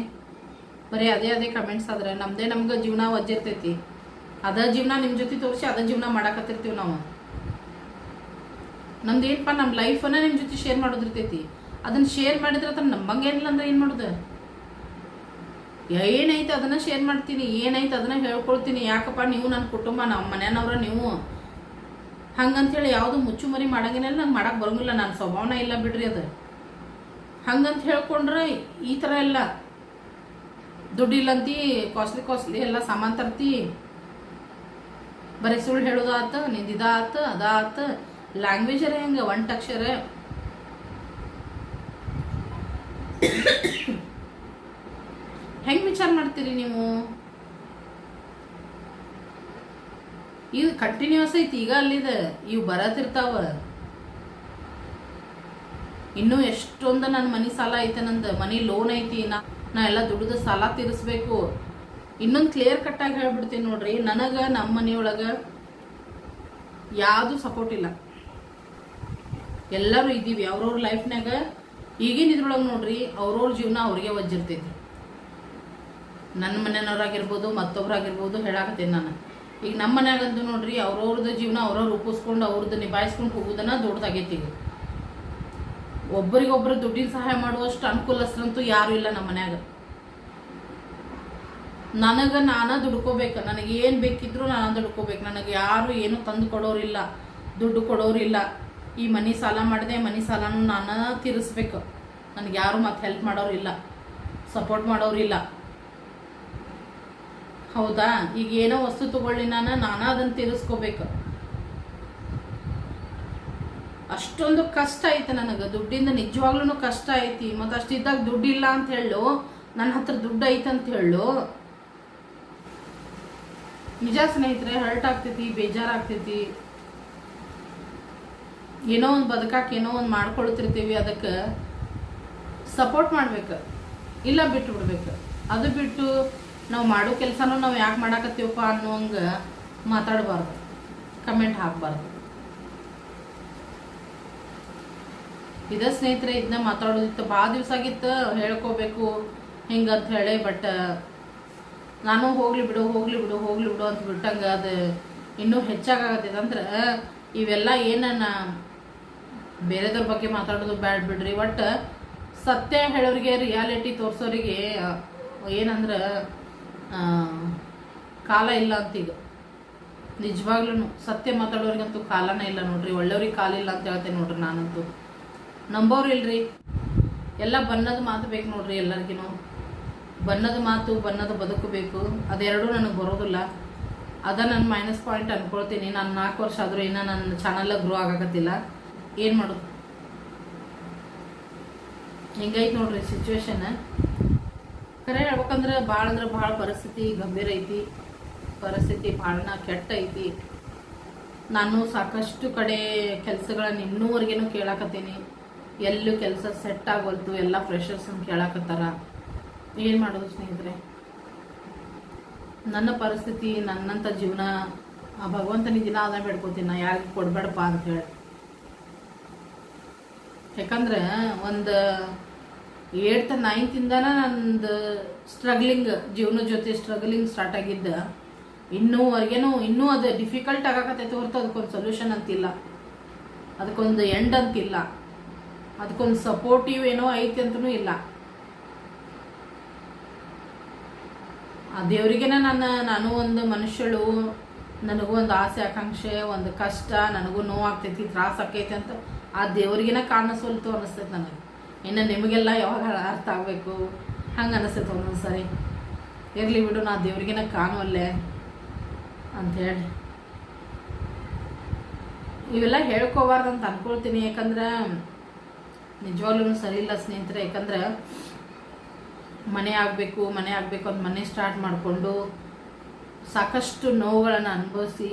ಬರೀ ಅದೇ ಅದೇ ಕಮೆಂಟ್ಸ್ ಆದ್ರೆ ನಮ್ದೇ ನಮ್ಗೆ ಜೀವನ ಒಜ್ಜಿರ್ತೈತಿ. ಅದ ಜೀವನ ನಿಮ್ಮ ಜೊತೆ ತೋರಿಸಿ ಅದ ಜೀವನ ಮಾಡಾಕತ್ತಿರ್ತೀವಿ ನಾವು. ನಮ್ದು ಏನಪ್ಪ ನಮ್ಮ ಲೈಫನ್ನ ನಿಮ್ಮ ಜೊತೆ ಶೇರ್ ಮಾಡೋದಿರ್ತೈತಿ. ಅದನ್ನ ಶೇರ್ ಮಾಡಿದ್ರೆ ಅದನ್ನ ನಂಬಂಗೇನಿಲ್ಲ ಅಂದ್ರೆ ಏನು ಮಾಡೋದು? ಏನೈತೆ ಅದನ್ನ ಶೇರ್ ಮಾಡ್ತೀನಿ, ಏನೈತೆ ಅದನ್ನ ಹೇಳ್ಕೊಳ್ತೀನಿ. ಯಾಕಪ್ಪ, ನೀವು ನನ್ನ ಕುಟುಂಬ ನಮ್ಮ ಮನೆಯವ್ರ ನೀವು. ಹಂಗಂತೇಳಿ ಯಾವುದು ಮುಚ್ಚುಮರಿ ಮಾಡಂಗಿಲ್ಲ, ನಂಗೆ ಮಾಡಕ್ಕೆ ಬರಂಗಿಲ್ಲ. ನನ್ನ ಸ್ವಭಾವನ ಇಲ್ಲ ಬಿಡ್ರಿ ಅದು. ಹಂಗಂತ ಹೇಳ್ಕೊಂಡ್ರೆ ಈ ಥರ ಎಲ್ಲ. ದುಡ್ಡಿಲ್ಲಂತಿ ಕಾಸ್ಟ್ಲಿ ಕಾಸ್ಟ್ಲಿ ಎಲ್ಲ ಸಾಮಾನು ತರ್ತಿ. ಬರೀ ಸುಳ್ಳು ಹೇಳೋದು ನಿಂದಿದಾತ ಅದಾತ ಲ್ಯಾಂಗ್ವೇಜ್ ಲ್ಯಾಂಗ್ವೇಜರೇ ಹೆಂಗೆ? ಒಂಟಕ್ಷರ ಹೆಂಗ್ ವಿಚಾರ ಮಾಡ್ತೀರಿ ನೀವು? ಇದು ಕಂಟಿನ್ಯೂಸ್ ಐತಿ, ಈಗ ಅಲ್ಲಿದೆ. ಇವು ಬರತಿರ್ತಾವ ಇನ್ನೂ ಎಷ್ಟೊಂದು ನನ್ನ ಮನಿ ಸಾಲ ಐತೆ ನಂದು. ಮನಿ ಲೋನ್ ಐತಿ, ನಾ ನಾ ಎಲ್ಲ ದುಡ್ದು ಸಾಲ ತೀರಿಸ್ಬೇಕು. ಇನ್ನೊಂದು ಕ್ಲಿಯರ್ ಕಟ್ ಆಗಿ ಹೇಳ್ಬಿಡ್ತೀನಿ ನೋಡ್ರಿ, ನನಗೆ ನಮ್ಮ ಮನೆಯೊಳಗ ಯಾವುದು ಸಪೋರ್ಟ್ ಇಲ್ಲ. ಎಲ್ಲರೂ ಇದ್ದೀವಿ, ಅವ್ರವ್ರ ಲೈಫ್ನಾಗ ಈಗಿನ ಇದ್ರೊಳಗೆ ನೋಡ್ರಿ, ಅವ್ರವ್ರ ಜೀವನ ಅವ್ರಿಗೆ ಒಜ್ಜಿರ್ತೈತಿ ನನ್ನ ಮನೆಯವ್ರಾಗಿರ್ಬೋದು, ಮತ್ತೊಬ್ರಾಗಿರ್ಬೋದು ಹೇಳಾಕತ್ತೀನಿ ನಾನು. ಈಗ ನಮ್ಮ ಮನ್ಯಾಗಂತೂ ನೋಡ್ರಿ ಅವ್ರವ್ರದ್ದು ಜೀವನ ಅವ್ರವ್ರು ರೂಪಿಸ್ಕೊಂಡು ಅವ್ರದ್ದು ನಿಭಾಯಿಸ್ಕೊಂಡು ಹೋಗೋದನ್ನ ದೊಡ್ಡದಾಗೈತಿ ಈಗ. ಒಬ್ಬರಿಗೊಬ್ರು ದುಡ್ಡಿನ ಸಹಾಯ ಮಾಡುವಷ್ಟು ಅನುಕೂಲಸ್ಥರಂತೂ ಯಾರು ಇಲ್ಲ ನಮ್ಮ ಮನ್ಯಾಗ. ನನಗೆ ನಾನ ದುಡ್ಕೋಬೇಕು. ನನಗೆ ಏನು ಬೇಕಿದ್ರು ನಾನು ದುಡ್ಕೋಬೇಕು. ನನಗೆ ಯಾರು ಏನು ತಂದು ಕೊಡೋರಿಲ್ಲ, ದುಡ್ಡು ಕೊಡೋರಿಲ್ಲ. ಈ ಮನಿ ಸಾಲ ಮಾಡಿದೆ, ಮನಿ ಸಾಲನೂ ನಾನು ತೀರಿಸ್ಬೇಕು. ನನಗೆ ಯಾರು ಮತ್ತೆ ಹೆಲ್ಪ್ ಮಾಡೋರಿಲ್ಲ ಸಪೋರ್ಟ್ ಮಾಡೋರಿಲ್ಲ. ಹೌದಾ? ಈಗ ಏನೋ ವಸ್ತು ತಗೊಳ್ಳಿ ನಾನು ನಾನು ಅದನ್ನು ತೀರಿಸ್ಕೋಬೇಕು. ಅಷ್ಟೊಂದು ಕಷ್ಟ ಐತೆ ನನಗೆ. ದುಡ್ಡಿಂದ ನಿಜವಾಗ್ಲೂ ಕಷ್ಟ ಐತಿ. ಮತ್ತು ಅಷ್ಟಿದ್ದಾಗ ದುಡ್ಡಿಲ್ಲ ಅಂತ ಹೇಳು. ನನ್ನ ಹತ್ರ ದುಡ್ಡು ಐತೆ ಅಂತ ಹೇಳು. ನಿಜ ಸ್ನೇಹಿತರೆ ಹರ್ಟ್ ಆಗ್ತೈತಿ, ಬೇಜಾರಾಗ್ತೈತಿ. ಏನೋ ಒಂದು ಬದುಕಾಕ ಏನೋ ಒಂದು ಮಾಡ್ಕೊಳ್ತಿರ್ತೀವಿ ಅದಕ್ಕೆ ಸಪೋರ್ಟ್ ಮಾಡ್ಬೇಕು. ಇಲ್ಲ ಬಿಟ್ಟು ಬಿಡ್ಬೇಕು. ಅದು ಬಿಟ್ಟು ನಾವು ಮಾಡೋ ಕೆಲಸನೂ ನಾವು ಯಾಕೆ ಮಾಡಾಕತ್ತೀವಪ್ಪ ಅನ್ನೋಂಗೆ ಮಾತಾಡಬಾರ್ದು. ಕಮೆಂಟ್ ಹಾಕ್ಬಾರ್ದು. ಇದ ಸ್ನೇಹಿತರೆ ಇದನ್ನ ಮಾತಾಡೋದಿತ್ತು ಭಾಳ ದಿವಸ ಆಗಿತ್ತು, ಹೇಳ್ಕೋಬೇಕು. ಹಿಂಗಂತ ಹೇಳಿ ಬಟ್ ನಾನು ಹೋಗ್ಲಿ ಬಿಡು ಹೋಗ್ಲಿ ಬಿಡು ಹೋಗ್ಲಿ ಬಿಡು ಅಂತ ಬಿಟ್ಟಂಗೆ ಅದು ಇನ್ನೂ ಹೆಚ್ಚಾಗತ್ತೈತೆ ಅಂದ್ರೆ ಇವೆಲ್ಲ ಏನನ್ನ ಬೇರೆದವ್ರ ಬಗ್ಗೆ ಮಾತಾಡೋದು ಬ್ಯಾಡ್ ಬಿಡ್ರಿ. ಒಟ್ಟು ಸತ್ಯ ಹೇಳೋರಿಗೆ ರಿಯಾಲಿಟಿ ತೋರಿಸೋರಿಗೆ, ಏನಂದ್ರೆ ಕಾಲ ಇಲ್ಲ ಅಂತ ಅಂತೀಗ ನಿಜವಾಗ್ಲೂ ಸತ್ಯ ಮಾತಾಡೋರಿಗಂತೂ ಕಾಲನೇ ಇಲ್ಲ ನೋಡ್ರಿ. ಒಳ್ಳೆಯವ್ರಿಗೆ ಕಾಲ ಇಲ್ಲ ಅಂತ ಹೇಳ್ತೇನೆ ನೋಡ್ರಿ ನಾನಂತೂ. ನಂಬೋರು ಇಲ್ರಿ ಎಲ್ಲ ಬನ್ನದು ಮಾತು ಬೇಕು ನೋಡ್ರಿ ಎಲ್ಲರಿಗೂ ಬಣ್ಣದ ಮಾತು ಬನ್ನದ ಬದುಕು ಬೇಕು. ಅದೆರಡೂ ನನಗೆ ಬರೋದಿಲ್ಲ. ಅದ ನನ್ನ ಮೈನಸ್ ಪಾಯಿಂಟ್ ಅನ್ಕೊಳ್ತೀನಿ. ನಾನು ನಾಲ್ಕು ವರ್ಷ ಆದರೂ ಇನ್ನೂ ನನ್ನ ಚಾನಲ್ ಗ್ರೋ ಆಗಕತ್ತಿಲ್ಲ. ಏನು ಮಾಡೋದು? ಹಿಂಗೈತೆ ನೋಡ್ರಿ ಸಿಚುವೇಶನ್ ಖರೆ ಹೇಳ್ಬೇಕಂದ್ರೆ ಭಾಳ ಅಂದ್ರೆ ಭಾಳ ಪರಿಸ್ಥಿತಿ ಗಂಭೀರ ಐತಿ. ಪರಿಸ್ಥಿತಿ ಭಾಳನ ಕೆಟ್ಟ ಐತಿ. ನಾನು ಸಾಕಷ್ಟು ಕಡೆ ಕೆಲಸಗಳನ್ನು ಇನ್ನೂವರೆಗೇನು ಕೇಳಾಕತ್ತೀನಿ. ಎಲ್ಲೂ ಕೆಲಸ ಸೆಟ್ ಆಗೋಲ್ತು. ಎಲ್ಲ ಫ್ರೆಶರ್ಸ್ ಅಂತ ಕೇಳಾಕತ್ತಾರ. ಏನು ಮಾಡೋದು ಸ್ನೇಹಿತರೆ? ನನ್ನ ಪರಿಸ್ಥಿತಿ ನನ್ನಂಥ ಜೀವನ, ಆ ಭಗವಂತನಿಗೆ ದಿನ ಅದ ಬೇಡ್ಕೊತೀನಿ, ನಾ ಯಾರಿಗೂ ಕೊಡಬೇಡಪ್ಪ ಅಂತ ಹೇಳಿ. ಯಾಕಂದ್ರೆ ಒಂದು ಏಟ್ತ್ ನೈನ್ತಿಂದನ ನಂದು ಸ್ಟ್ರಗ್ಲಿಂಗ್ ಜೀವನ ಜೊತೆ ಸ್ಟ್ರಗ್ಲಿಂಗ್ ಸ್ಟಾರ್ಟ್ ಆಗಿದ್ದ. ಇನ್ನೂವರೆಗೇನು ಇನ್ನೂ ಅದು ಡಿಫಿಕಲ್ಟ್ ಆಗಾಕತ್ತೈತೆ ಹೊರತು ಅದಕ್ಕೊಂದು ಸೊಲ್ಯೂಷನ್ ಅಂತಿಲ್ಲ. ಅದಕ್ಕೊಂದು ಎಂಡ್ ಅಂತಿಲ್ಲ. ಅದಕ್ಕೊಂದು ಸಪೋರ್ಟಿವ್ ಏನೋ ಐತಿ ಅಂತನೂ ಇಲ್ಲ. ಆ ದೇವರಿಗೆ ನನ್ನ, ನಾನು ಒಂದು ಮನುಷ್ಯಳು, ನನಗೂ ಒಂದು ಆಸೆ, ಆಕಾಂಕ್ಷೆ, ಒಂದು ಕಷ್ಟ, ನನಗೂ ನೋವಾಗ್ತೈತಿ, ತ್ರಾಸ ಆಕೈತಿ ಅಂತ ಆ ದೇವರಿಗೆನ ಕಾಣಿಸೋಲ್ತು ಅನಿಸ್ತೈತೆ ನನಗೆ. ಇನ್ನು ನಿಮಗೆಲ್ಲ ಯಾವಾಗ ಅರ್ಥ ಆಗಬೇಕು? ಹಂಗೆ ಅನಿಸ್ತೈತೆ ಒಂದೊಂದು ಸರಿ ಇರಲಿ ಬಿಡು, ನಾ ದೇವ್ರಿಗೇನ ಕಾಣುವಲ್ಲೆ ಅಂಥೇಳಿ ಇವೆಲ್ಲ ಹೇಳ್ಕೋಬಾರ್ದು ಅಂತ ಅನ್ಕೊಳ್ತೀನಿ, ಯಾಕಂದ್ರೆ ನಿಜವಾಗ್ಲೂ ಸರಿ ಇಲ್ಲ ಸ್ನೇಹಿತರೆ, ಯಾಕಂದ್ರೆ ಮನೆ ಆಗಬೇಕು ಮನೆ ಆಗಬೇಕು ಅಂತ ಮನೆ ಸ್ಟಾರ್ಟ್ ಮಾಡಿಕೊಂಡು ಸಾಕಷ್ಟು ನೋವುಗಳನ್ನು ಅನುಭವಿಸಿ,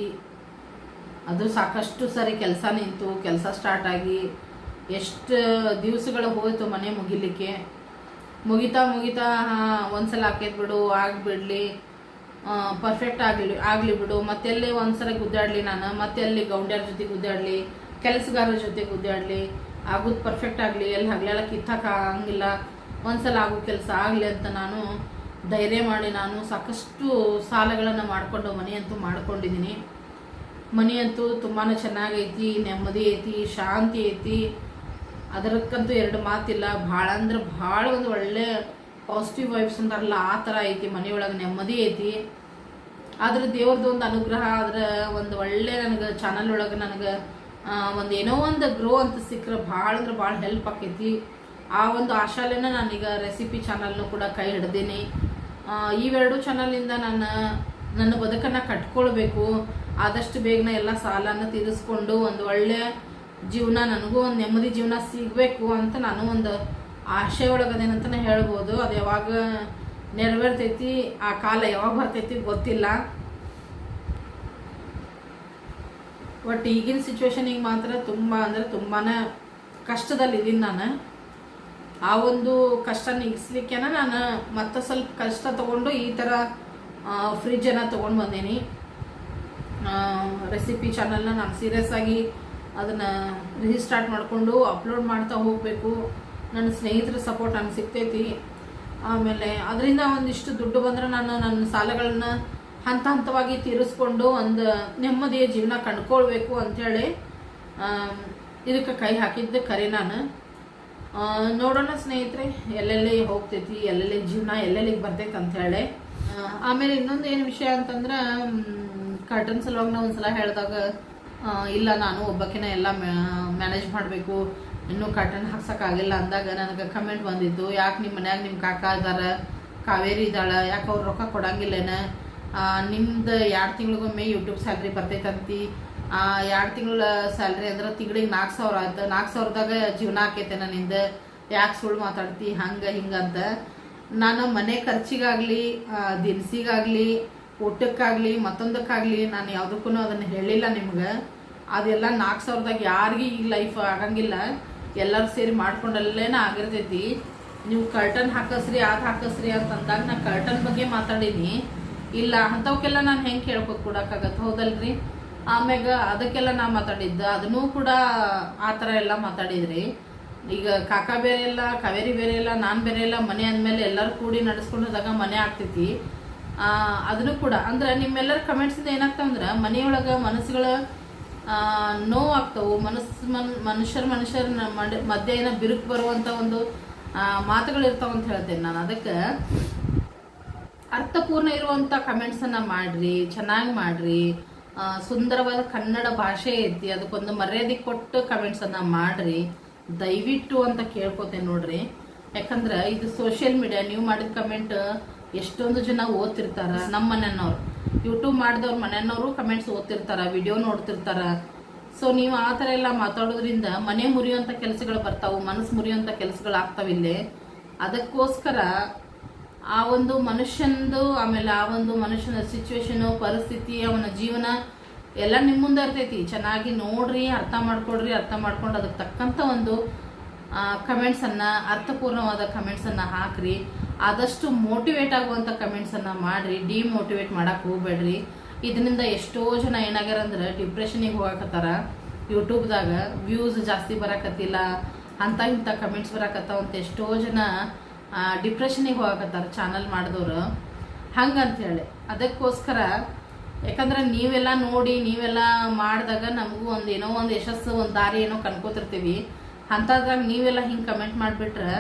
ಅದು ಸಾಕಷ್ಟು ಸರಿ ಕೆಲಸ ನಿಂತು, ಕೆಲಸ ಸ್ಟಾರ್ಟ್ ಆಗಿ ಎಷ್ಟು ದಿವಸಗಳು ಹೋಯ್ತು ಮನೆ ಮುಗಿಲಿಕ್ಕೆ. ಮುಗಿತಾ ಮುಗಿತಾ ಒಂದ್ಸಲ ಹಾಕೈತೆ ಬಿಡು, ಆಗಿಬಿಡ್ಲಿ ಪರ್ಫೆಕ್ಟ್ ಆಗಲಿ ಆಗಲಿ ಬಿಡು, ಮತ್ತೆಲ್ಲಿ ಒಂದ್ಸಲ ಗುದ್ದಾಡಲಿ ನಾನು, ಮತ್ತೆಲ್ಲಿ ಗೌಂಡ್ಯಾರ ಜೊತೆ ಗುದ್ದಾಡಲಿ, ಕೆಲಸಗಾರರ ಜೊತೆ ಗುದ್ದಾಡಲಿ, ಆಗೋದು ಪರ್ಫೆಕ್ಟ್ ಆಗಲಿ, ಎಲ್ಲಿ ಹಗಲೆಲ್ಲ ಕಿತ್ತಕ್ಕೆ ಆಗಂಗಿಲ್ಲ ಒಂದ್ಸಲ ಆಗೋ ಕೆಲಸ ಆಗಲಿ ಅಂತ ನಾನು ಧೈರ್ಯ ಮಾಡಿ ನಾನು ಸಾಕಷ್ಟು ಸಾಲಗಳನ್ನು ಮಾಡಿಕೊಂಡು ಮನೆಯಂತೂ ಮಾಡ್ಕೊಂಡಿದ್ದೀನಿ. ಮನೆಯಂತೂ ತುಂಬಾ ಚೆನ್ನಾಗೈತಿ ನೆಮ್ಮದಿ ಐತಿ, ಶಾಂತಿ ಐತಿ. ಅದಕ್ಕಂತೂ ಎರಡು ಮಾತಿಲ್ಲ, ಭಾಳ ಅಂದ್ರೆ ಭಾಳ ಒಂದು ಒಳ್ಳೆ ಪಾಸಿಟಿವ್ ವೈಬ್ಸ್ ಅಂತಾರಲ್ಲ, ಆ ಥರ ಐತಿ. ಮನೆಯೊಳಗೆ ನೆಮ್ಮದಿ ಐತಿ. ಆದ್ರೆ ದೇವ್ರದ್ದು ಒಂದು ಅನುಗ್ರಹ, ಆದ್ರೆ ಒಂದು ಒಳ್ಳೆ ನನಗೆ ಚಾನಲ್ ಒಳಗೆ ನನಗೆ ಒಂದು ಏನೋ ಒಂದು ಗ್ರೋ ಅಂತ ಸಿಕ್ಕರೆ ಭಾಳ ಅಂದ್ರೆ ಭಾಳ ಹೆಲ್ಪ್ ಆಕೈತಿ. ಆ ಒಂದು ಆಶಾಲೆನ ನಾನೀಗ ರೆಸಿಪಿ ಚಾನಲ್ನು ಕೂಡ ಕೈ ಹಿಡ್ದೀನಿ. ಇವೆರಡು ಚಾನಲಿಂದ ನಾನು, ನನ್ನ ಬದುಕನ್ನು ಕಟ್ಕೊಳ್ಬೇಕು. ಆದಷ್ಟು ಬೇಗನ ಎಲ್ಲ ಸಾಲನ ತೀರಿಸ್ಕೊಂಡು ಒಂದು ಒಳ್ಳೆ ಜೀವನ, ನನಗೂ ಒಂದು ನೆಮ್ಮದಿ ಜೀವನ ಸಿಗಬೇಕು ಅಂತ ನಾನು ಒಂದು ಆಶೆ ಒಳಗದೇನಂತಲೇ ಹೇಳ್ಬೋದು. ಅದು ಯಾವಾಗ ನೆರವೇರ್ತೈತಿ, ಆ ಕಾಲ ಯಾವಾಗ ಬರ್ತೈತಿ ಗೊತ್ತಿಲ್ಲ. ಬಟ್ ಈಗಿನ ಸಿಚುವೇಶನಿಗೆ ಮಾತ್ರ ತುಂಬ, ಅಂದರೆ ತುಂಬಾ ಕಷ್ಟದಲ್ಲಿದ್ದೀನಿ ನಾನು. ಆ ಒಂದು ಕಷ್ಟ ನೀಗಿಸ್ಲಿಕ್ಕೆನ ನಾನು ಮತ್ತೆ ಸ್ವಲ್ಪ ಕಷ್ಟ ತಗೊಂಡು ಈ ಥರ ಫ್ರಿಜ್ಜನ್ನು ತೊಗೊಂಡು ಬಂದೀನಿ. ರೆಸಿಪಿ ಚಾನಲ್ನ ನಾನು ಸೀರಿಯಸ್ ಆಗಿ ಅದನ್ನು ರಿಜಿಸ್ಟಾರ್ಟ್ ಮಾಡಿಕೊಂಡು ಅಪ್ಲೋಡ್ ಮಾಡ್ತಾ ಹೋಗಬೇಕು. ನನ್ನ ಸ್ನೇಹಿತರ ಸಪೋರ್ಟ್ ನನಗೆ ಸಿಗ್ತೈತಿ. ಆಮೇಲೆ ಅದರಿಂದ ಒಂದಿಷ್ಟು ದುಡ್ಡು ಬಂದರೆ ನಾನು ನನ್ನ ಸಾಲಗಳನ್ನ ಹಂತ ಹಂತವಾಗಿ ತೀರಿಸ್ಕೊಂಡು ಒಂದು ನೆಮ್ಮದಿಯ ಜೀವನ ಕಂಡ್ಕೊಳ್ಬೇಕು ಅಂಥೇಳಿ ಇದಕ್ಕೆ ಕೈ ಹಾಕಿದ್ದೆ ಕರೆ ನಾನು. ನೋಡೋಣ ಸ್ನೇಹಿತರೆ, ಎಲ್ಲೆಲ್ಲಿ ಹೋಗ್ತೈತಿ, ಎಲ್ಲೆಲ್ಲಿ ಜೀವನ, ಎಲ್ಲೆಲ್ಲಿಗೆ ಬರ್ತೈತೆ ಅಂಥೇಳಿ ಆಮೇಲೆ ಇನ್ನೊಂದು ಏನು ವಿಷಯ ಅಂತಂದ್ರೆ ಕರ್ಟನ್ ಸಲುವಾಗಿ ನಾವು ಒಂದ್ಸಲ ಹೇಳಿದಾಗ ಇಲ್ಲ, ನಾನು ಒಬ್ಬಕ್ಕಿನ ಎಲ್ಲ ಮ್ಯಾನೇಜ್ ಮಾಡಬೇಕು. ಇನ್ನೂ ಕರ್ಟನ್ ಹಾಕ್ಸೋಕ್ಕಾಗಿಲ್ಲ ಅಂದಾಗ ನನಗೆ ಕಮೆಂಟ್ ಬಂದಿತ್ತು ಯಾಕೆ ನಿಮ್ಮ ಮನ್ಯಾಗ ನಿಮ್ಮ ಕಾಕ ಇದ್ದಾರೆ ಕಾವೇರಿ ಇದ್ದಾಳೆ, ಯಾಕೆ ಅವ್ರು ರೊಕ್ಕ ಕೊಡಂಗಿಲ್ಲೇನ? ನಿಮ್ದು ಎರಡು ತಿಂಗಳಿಗೊಮ್ಮೆ ಯೂಟ್ಯೂಬ್ ಸ್ಯಾಲ್ರಿ ಬರ್ತೈತಂತಿ? ಎರಡು ತಿಂಗಳ ಸ್ಯಾಲ್ರಿ ಅಂದ್ರೆ ತಿಂಗಳಿಗೆ ನಾಲ್ಕು ಸಾವಿರ. ಆಯ್ತು ನಾಲ್ಕು ಸಾವಿರದಾಗ ಜೀವನ ಆಕೈತೆ ನನ್ನಿಂದ ಯಾಕೆ ಸುಳ್ಳು ಮಾತಾಡ್ತಿ? ಹಂಗೆ ಹಿಂಗಂತ ನಾನು ಮನೆ ಖರ್ಚಿಗಾಗಲಿ ದಿನಸಿಗಾಗಲಿ, ಊಟಕ್ಕಾಗಲಿ, ಮತ್ತೊಂದಕ್ಕಾಗಲಿ ನಾನು ಯಾವುದಕ್ಕೂ ಅದನ್ನು ಹೇಳಿಲ್ಲ ನಿಮ್ಗೆ. ಅದೆಲ್ಲ ನಾಲ್ಕು ಸಾವಿರದಾಗ ಯಾರಿಗೂ ಈಗ ಲೈಫ್ ಆಗಂಗಿಲ್ಲ. ಎಲ್ಲರೂ ಸೇರಿ ಮಾಡ್ಕೊಂಡಲ್ಲೇನ ಆಗಿರ್ತೈತಿ. ನೀವು ಕರ್ಟನ್ ಹಾಕಸ್ರಿ, ಅದು ಹಾಕಸ್ರಿ ಅಂತಂದಾಗ ನಾ ಕರ್ಟನ್ ಬಗ್ಗೆ ಮಾತಾಡೀನಿ. ಇಲ್ಲ, ಅಂಥವಕ್ಕೆಲ್ಲ ನಾನು ಹೆಂಗೆ ಕೇಳ್ಕೊತ ಕೊಡೋಕ್ಕಾಗತ್ತೆ ಹೌದಲ್ರಿ? ಆಮ್ಯಾಗ ಅದಕ್ಕೆಲ್ಲ ನಾ ಮಾತಾಡಿದ್ದೆ. ಅದನ್ನೂ ಕೂಡ ಆ ಥರ ಎಲ್ಲ ಮಾತಾಡಿದ್ರಿ. ಈಗ ಕಾಕ ಬೇರೆ ಇಲ್ಲ, ಕಾವೇರಿ ಬೇರೆ ಇಲ್ಲ, ನಾನು ಬೇರೆ ಇಲ್ಲ, ಮನೆ ಅಂದಮೇಲೆ ಎಲ್ಲರೂ ಕೂಡಿ ನಡೆಸ್ಕೊಂಡಿದಾಗ ಮನೆ ಆಗ್ತೈತಿ. ಅದನ್ನು ಕೂಡ. ಅಂದ್ರೆ ನಿಮ್ಮೆಲ್ಲರ ಕಮೆಂಟ್ಸಿಂದ ಏನಾಗ್ತಾವಂದ್ರೆ ಮನೆಯೊಳಗೆ ಮನಸ್ಸುಗಳ ನೋವು ಆಗ್ತಾವು. ಮನಸ್ಸು ಮನ್, ಮನುಷ್ಯರ ಮನುಷ್ಯರ ಮಧ್ಯ ಮಧ್ಯೆ ಏನೋ ಬಿರುಕು ಬರುವಂಥ ಒಂದು ಮಾತುಗಳು ಇರ್ತಾವಂತ ಹೇಳ್ತೇನೆ ನಾನು ಅದಕ್ಕೆ. ಅರ್ಥಪೂರ್ಣ ಇರುವಂತ ಕಮೆಂಟ್ಸನ್ನು ಮಾಡಿರಿ, ಚೆನ್ನಾಗಿ ಮಾಡ್ರಿ. ಸುಂದರವಾದ ಕನ್ನಡ ಭಾಷೆ ಐತಿ. ಅದಕ್ಕೊಂದು ಮರ್ಯಾದೆ ಕೊಟ್ಟು ಕಮೆಂಟ್ಸನ್ನು ಮಾಡಿರಿ. ದಯವಿಟ್ಟು ಅಂತ ಕೇಳ್ಕೊತೇನೆ ನೋಡ್ರಿ. ಯಾಕಂದ್ರೆ ಇದು ಸೋಷಿಯಲ್ ಮೀಡಿಯಾ ನೀವು ಮಾಡಿದ ಕಮೆಂಟ್ ಎಷ್ಟೊಂದು ಜನ ಓದ್ತಿರ್ತಾರ. ನಮ್ಮ ಮನೆಯವ್ರು. ಯೂಟ್ಯೂಬ್ ಮಾಡಿದವ್ರ ಮನೆಯವರು ಕಮೆಂಟ್ಸ್ ಓದ್ತಿರ್ತಾರ ವಿಡಿಯೋ ನೋಡ್ತಿರ್ತಾರ. ಸೊ ನೀವು ಆ ಥರ ಎಲ್ಲ ಮಾತಾಡೋದ್ರಿಂದ ಮನೆ ಮುರಿಯುವಂಥ ಕೆಲಸಗಳು ಬರ್ತಾವೆ, ಮನಸ್ಸು ಮುರಿಯುವಂಥ ಕೆಲಸಗಳು ಆಗ್ತಾವಿಲ್ಲೇ ಅದಕ್ಕೋಸ್ಕರ ಆ ಒಂದು ಮನುಷ್ಯನದು ಆಮೇಲೆ ಆ ಒಂದು ಮನುಷ್ಯನ ಸಿಚುವೇಶನು ಪರಿಸ್ಥಿತಿ, ಅವನ ಜೀವನ ಎಲ್ಲ ನಿಮ್ಮ ಮುಂದೆ ಇರ್ತೈತಿ. ಚೆನ್ನಾಗಿ ನೋಡ್ರಿ, ಅರ್ಥ ಮಾಡ್ಕೊಡ್ರಿ ಅರ್ಥ ಮಾಡ್ಕೊಂಡು ಅದಕ್ಕೆ ತಕ್ಕಂಥ ಒಂದು ಕಮೆಂಟ್ಸನ್ನು ಅರ್ಥಪೂರ್ಣವಾದ ಕಮೆಂಟ್ಸನ್ನು ಹಾಕ್ರಿ. ಆದಷ್ಟು ಮೋಟಿವೇಟ್ ಆಗುವಂಥ ಕಮೆಂಟ್ಸನ್ನು ಮಾಡಿರಿ. ಡಿಮೋಟಿವೇಟ್ ಮಾಡೋಕೆ ಹೋಗ್ಬೇಡ್ರಿ. ಇದರಿಂದ ಎಷ್ಟೋ ಜನ ಏನಾಗ್ಯಾರ ಅಂದ್ರೆ ಡಿಪ್ರೆಷನಿಗೆ ಹೋಗಾಕತ್ತಾರ. ಯೂಟ್ಯೂಬ್ದಾಗ ವ್ಯೂಸ್ ಜಾಸ್ತಿ ಬರಕತ್ತಿಲ್ಲ. ಅಂತ ಇಂಥ ಕಮೆಂಟ್ಸ್ ಬರಕತ್ತಾವಂತ ಎಷ್ಟೋ ಜನ ಡಿಪ್ರೆಷನಿಗೆ ಹೋಗಕತ್ತಾರ ಚಾನಲ್ ಮಾಡಿದವರು. ಹಂಗಂತ ಹೇಳಿ ಅದಕ್ಕೋಸ್ಕರ, ಯಾಕಂದ್ರೆ ನೀವೆಲ್ಲ ನೋಡಿ, ನೀವೆಲ್ಲ ಮಾಡಿದಾಗ ನಮಗೂ ಒಂದು ಏನೋ ಒಂದು ಯಶಸ್ಸು, ಒಂದು ದಾರಿ ಏನೋ ಕನ್ಕೋತಿರ್ತೀವಿ ಅಂಥದ್ರಾಗ ನೀವೆಲ್ಲ ಹಿಂಗೆ ಕಮೆಂಟ್ ಮಾಡಿಬಿಟ್ರೆ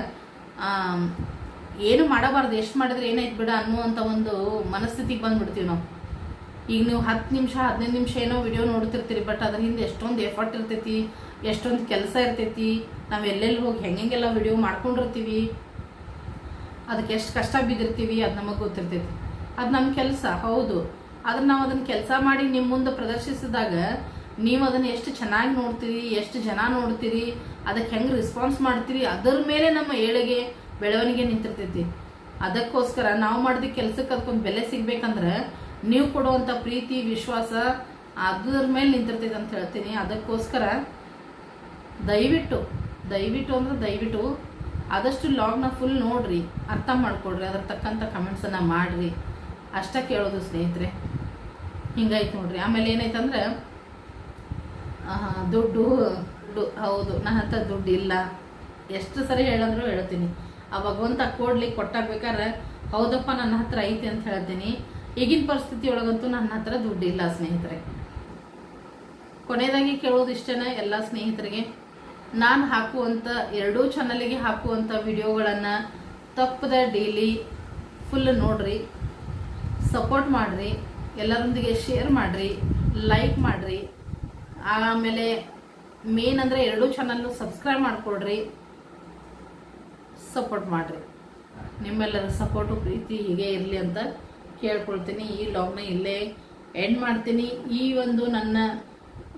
ಏನು ಮಾಡಬಾರ್ದು, ಎಷ್ಟು ಮಾಡಿದ್ರೆ ಏನಾಯ್ತು ಬಿಡ ಅನ್ನುವಂಥ ಒಂದು ಮನಸ್ಥಿತಿಗೆ ಬಂದ್ಬಿಡ್ತೀವಿ ನಾವು. ಈಗ ನೀವು ಹತ್ತು ನಿಮಿಷ, ಹದಿನೈದು ನಿಮಿಷ ಏನೋ ವಿಡಿಯೋ ನೋಡ್ತಿರ್ತೀರಿ ಬಟ್ ಅದ್ರ ಹಿಂದೆ ಎಷ್ಟೊಂದು ಎಫರ್ಟ್ ಇರ್ತೈತಿ, ಎಷ್ಟೊಂದು ಕೆಲಸ ಇರ್ತೈತಿ, ನಾವು ಎಲ್ಲೆಲ್ಲಿ ಹೋಗಿ ಹೆಂಗೆಲ್ಲ ವಿಡಿಯೋ ಮಾಡ್ಕೊಂಡಿರ್ತೀವಿ ಅದಕ್ಕೆ ಎಷ್ಟು ಕಷ್ಟ ಬಿದ್ದಿರ್ತೀವಿ ಅದು ನಮಗೆ ಗೊತ್ತಿರ್ತೈತಿ. ಅದು ನಮ್ಮ ಕೆಲಸ, ಹೌದು. ಆದ್ರೆ ನಾವು ಅದನ್ನು ಕೆಲಸ ಮಾಡಿ ನಿಮ್ಮ ಮುಂದೆ ಪ್ರದರ್ಶಿಸಿದಾಗ ನೀವು ಅದನ್ನು ಎಷ್ಟು ಚೆನ್ನಾಗಿ ನೋಡ್ತೀರಿ, ಎಷ್ಟು ಜನ ನೋಡ್ತೀರಿ ಅದಕ್ಕೆ ಹೆಂಗೆ ರೆಸ್ಪಾನ್ಸ್ ಮಾಡ್ತೀರಿ, ಅದರ ಮೇಲೆ ನಮ್ಮ ಏಳಿಗೆ, ಬೆಳವಣಿಗೆ ನಿಂತಿರ್ತೈತಿ. ಅದಕ್ಕೋಸ್ಕರ ನಾವು ಮಾಡಿದ ಕೆಲಸಕ್ಕೆ ಅದಕ್ಕೊಂದು ಬೆಲೆ ಸಿಗ್ಬೇಕಂದ್ರೆ ನೀವು ಕೊಡುವಂಥ ಪ್ರೀತಿ, ವಿಶ್ವಾಸ ಅದ್ರ ಮೇಲೆ ನಿಂತಿರ್ತೈತಿ ಅಂತ ಹೇಳ್ತೀನಿ. ಅದಕ್ಕೋಸ್ಕರ ದಯವಿಟ್ಟು ದಯವಿಟ್ಟು ಅಂದ್ರೆ ದಯವಿಟ್ಟು ಆದಷ್ಟು ಲಾಗ್ನ ಫುಲ್ ನೋಡ್ರಿ, ಅರ್ಥ ಮಾಡ್ಕೊಡ್ರಿ ಅದ್ರ ತಕ್ಕಂಥ ಕಮೆಂಟ್ಸನ್ನು ಮಾಡಿರಿ. ಅಷ್ಟೇ ಕೇಳೋದು ಸ್ನೇಹಿತರೆ. ಹಿಂಗಾಯ್ತು ನೋಡ್ರಿ. ಆಮೇಲೆ ಏನಾಯ್ತಂದ್ರೆ ದುಡ್ಡು ದುಡ್ಡು ಹೌದು ನನ್ನ ಹತ್ರ ದುಡ್ಡು ಇಲ್ಲ. ಎಷ್ಟು ಸರಿ ಹೇಳಿದ್ರು ಹೇಳ್ತೀನಿ ಆ ಭಗವಂತ ಕೊಡ್ಲಿ ಕೊಟ್ಟಾಗ್ಬೇಕಾದ್ರೆ, ಹೌದಪ್ಪ, ನನ್ನ ಹತ್ರ ಐತಿ ಅಂತ ಹೇಳ್ತೀನಿ. ಈಗಿನ ಪರಿಸ್ಥಿತಿ ಒಳಗಂತೂ ನನ್ನ ಹತ್ರ ದುಡ್ಡಿಲ್ಲ ಸ್ನೇಹಿತರೆ. ಕೊನೆಯದಾಗಿ ಕೇಳೋದು ಇಷ್ಟೇನ ಎಲ್ಲ ಸ್ನೇಹಿತರಿಗೆ? ನಾನು ಹಾಕುವಂಥ ಎರಡೂ ಚಾನಲಿಗೆ ಹಾಕುವಂಥ ವಿಡಿಯೋಗಳನ್ನು ತಪ್ಪದ ಡೈಲಿ ಫುಲ್ ನೋಡ್ರಿ ಸಪೋರ್ಟ್ ಮಾಡಿರಿ, ಎಲ್ಲರೊಂದಿಗೆ ಶೇರ್ ಮಾಡಿರಿ ಲೈಕ್ ಮಾಡಿರಿ. ಆಮೇಲೆ ಮೇನ್ ಅಂದರೆ ಎರಡೂ ಚಾನಲ್ನು ಸಬ್ಸ್ಕ್ರೈಬ್ ಮಾಡಿಕೊಡ್ರಿ ಸಪೋರ್ಟ್ ಮಾಡಿರಿ. ನಿಮ್ಮೆಲ್ಲರ ಸಪೋರ್ಟು ಪ್ರೀತಿ ಹೀಗೆ ಇರಲಿ ಅಂತ ಕೇಳ್ಕೊಳ್ತೀನಿ. ಈ ಲಾಗ್ನ ಇಲ್ಲೇ ಎಂಡ್ ಮಾಡ್ತೀನಿ. ಈ ಒಂದು ನನ್ನ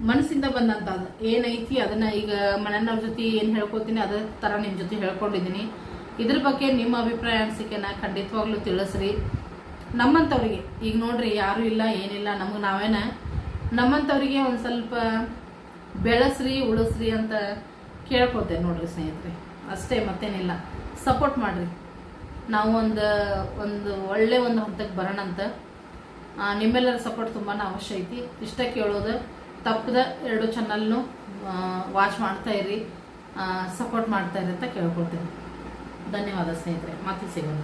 ಮನಸ್ಸಿಂದ ಬಂದಂತ ಏನೈತಿ ಅದನ್ನ ಈಗ ಮನೆಯವ್ರ ಜೊತೆ ಏನು ಹೇಳ್ಕೊತೀನಿ ಅದೇ ಥರ ನಿಮ್ಮ ಜೊತೆ ಹೇಳ್ಕೊಂಡಿದ್ದೀನಿ. ಇದ್ರ ಬಗ್ಗೆ ನಿಮ್ಮ ಅಭಿಪ್ರಾಯ ಅನಿಸಿಕೆನ ಖಂಡಿತವಾಗ್ಲೂ ತಿಳಿಸ್ರಿ. ನಮ್ಮಂಥವ್ರಿಗೆ ಈಗ ನೋಡ್ರಿ ಯಾರು ಇಲ್ಲ, ಏನಿಲ್ಲ, ನಮಗೆ ನಾವೇನ? ನಮ್ಮಂಥವ್ರಿಗೆ ಒಂದು ಸ್ವಲ್ಪ ಬೆಳೆಸ್ರಿ, ಉಳಿಸ್ರಿ ಅಂತ ಕೇಳ್ಕೊತೇನೆ ನೋಡ್ರಿ ಸ್ನೇಹಿತರೆ. ಅಷ್ಟೇ, ಮತ್ತೇನಿಲ್ಲ. ಸಪೋರ್ಟ್ ಮಾಡಿರಿ. ನಾವು ಒಂದು ಒಂದು ಒಳ್ಳೆ ಒಂದು ಹಂತಕ್ಕೆ ಬರೋಣ ಅಂತ ನಿಮ್ಮೆಲ್ಲರ ಸಪೋರ್ಟ್ ತುಂಬಾ ಅವಶ್ಯ ಐತಿ. ಇಷ್ಟ ಕೇಳೋದು ತಪ್ಪದ ಎರಡು ಚಾನಲ್ನು ವಾಚ್ ಮಾಡ್ತಾ ಇರಿ ಸಪೋರ್ಟ್ ಮಾಡ್ತಾ ಇರಿ ಅಂತ ಕೇಳ್ಕೊಳ್ತೀನಿ. ಧನ್ಯವಾದ ಸ್ನೇಹಿತರೆ, ಮತ್ತೆ ಸಿಗೋಣ.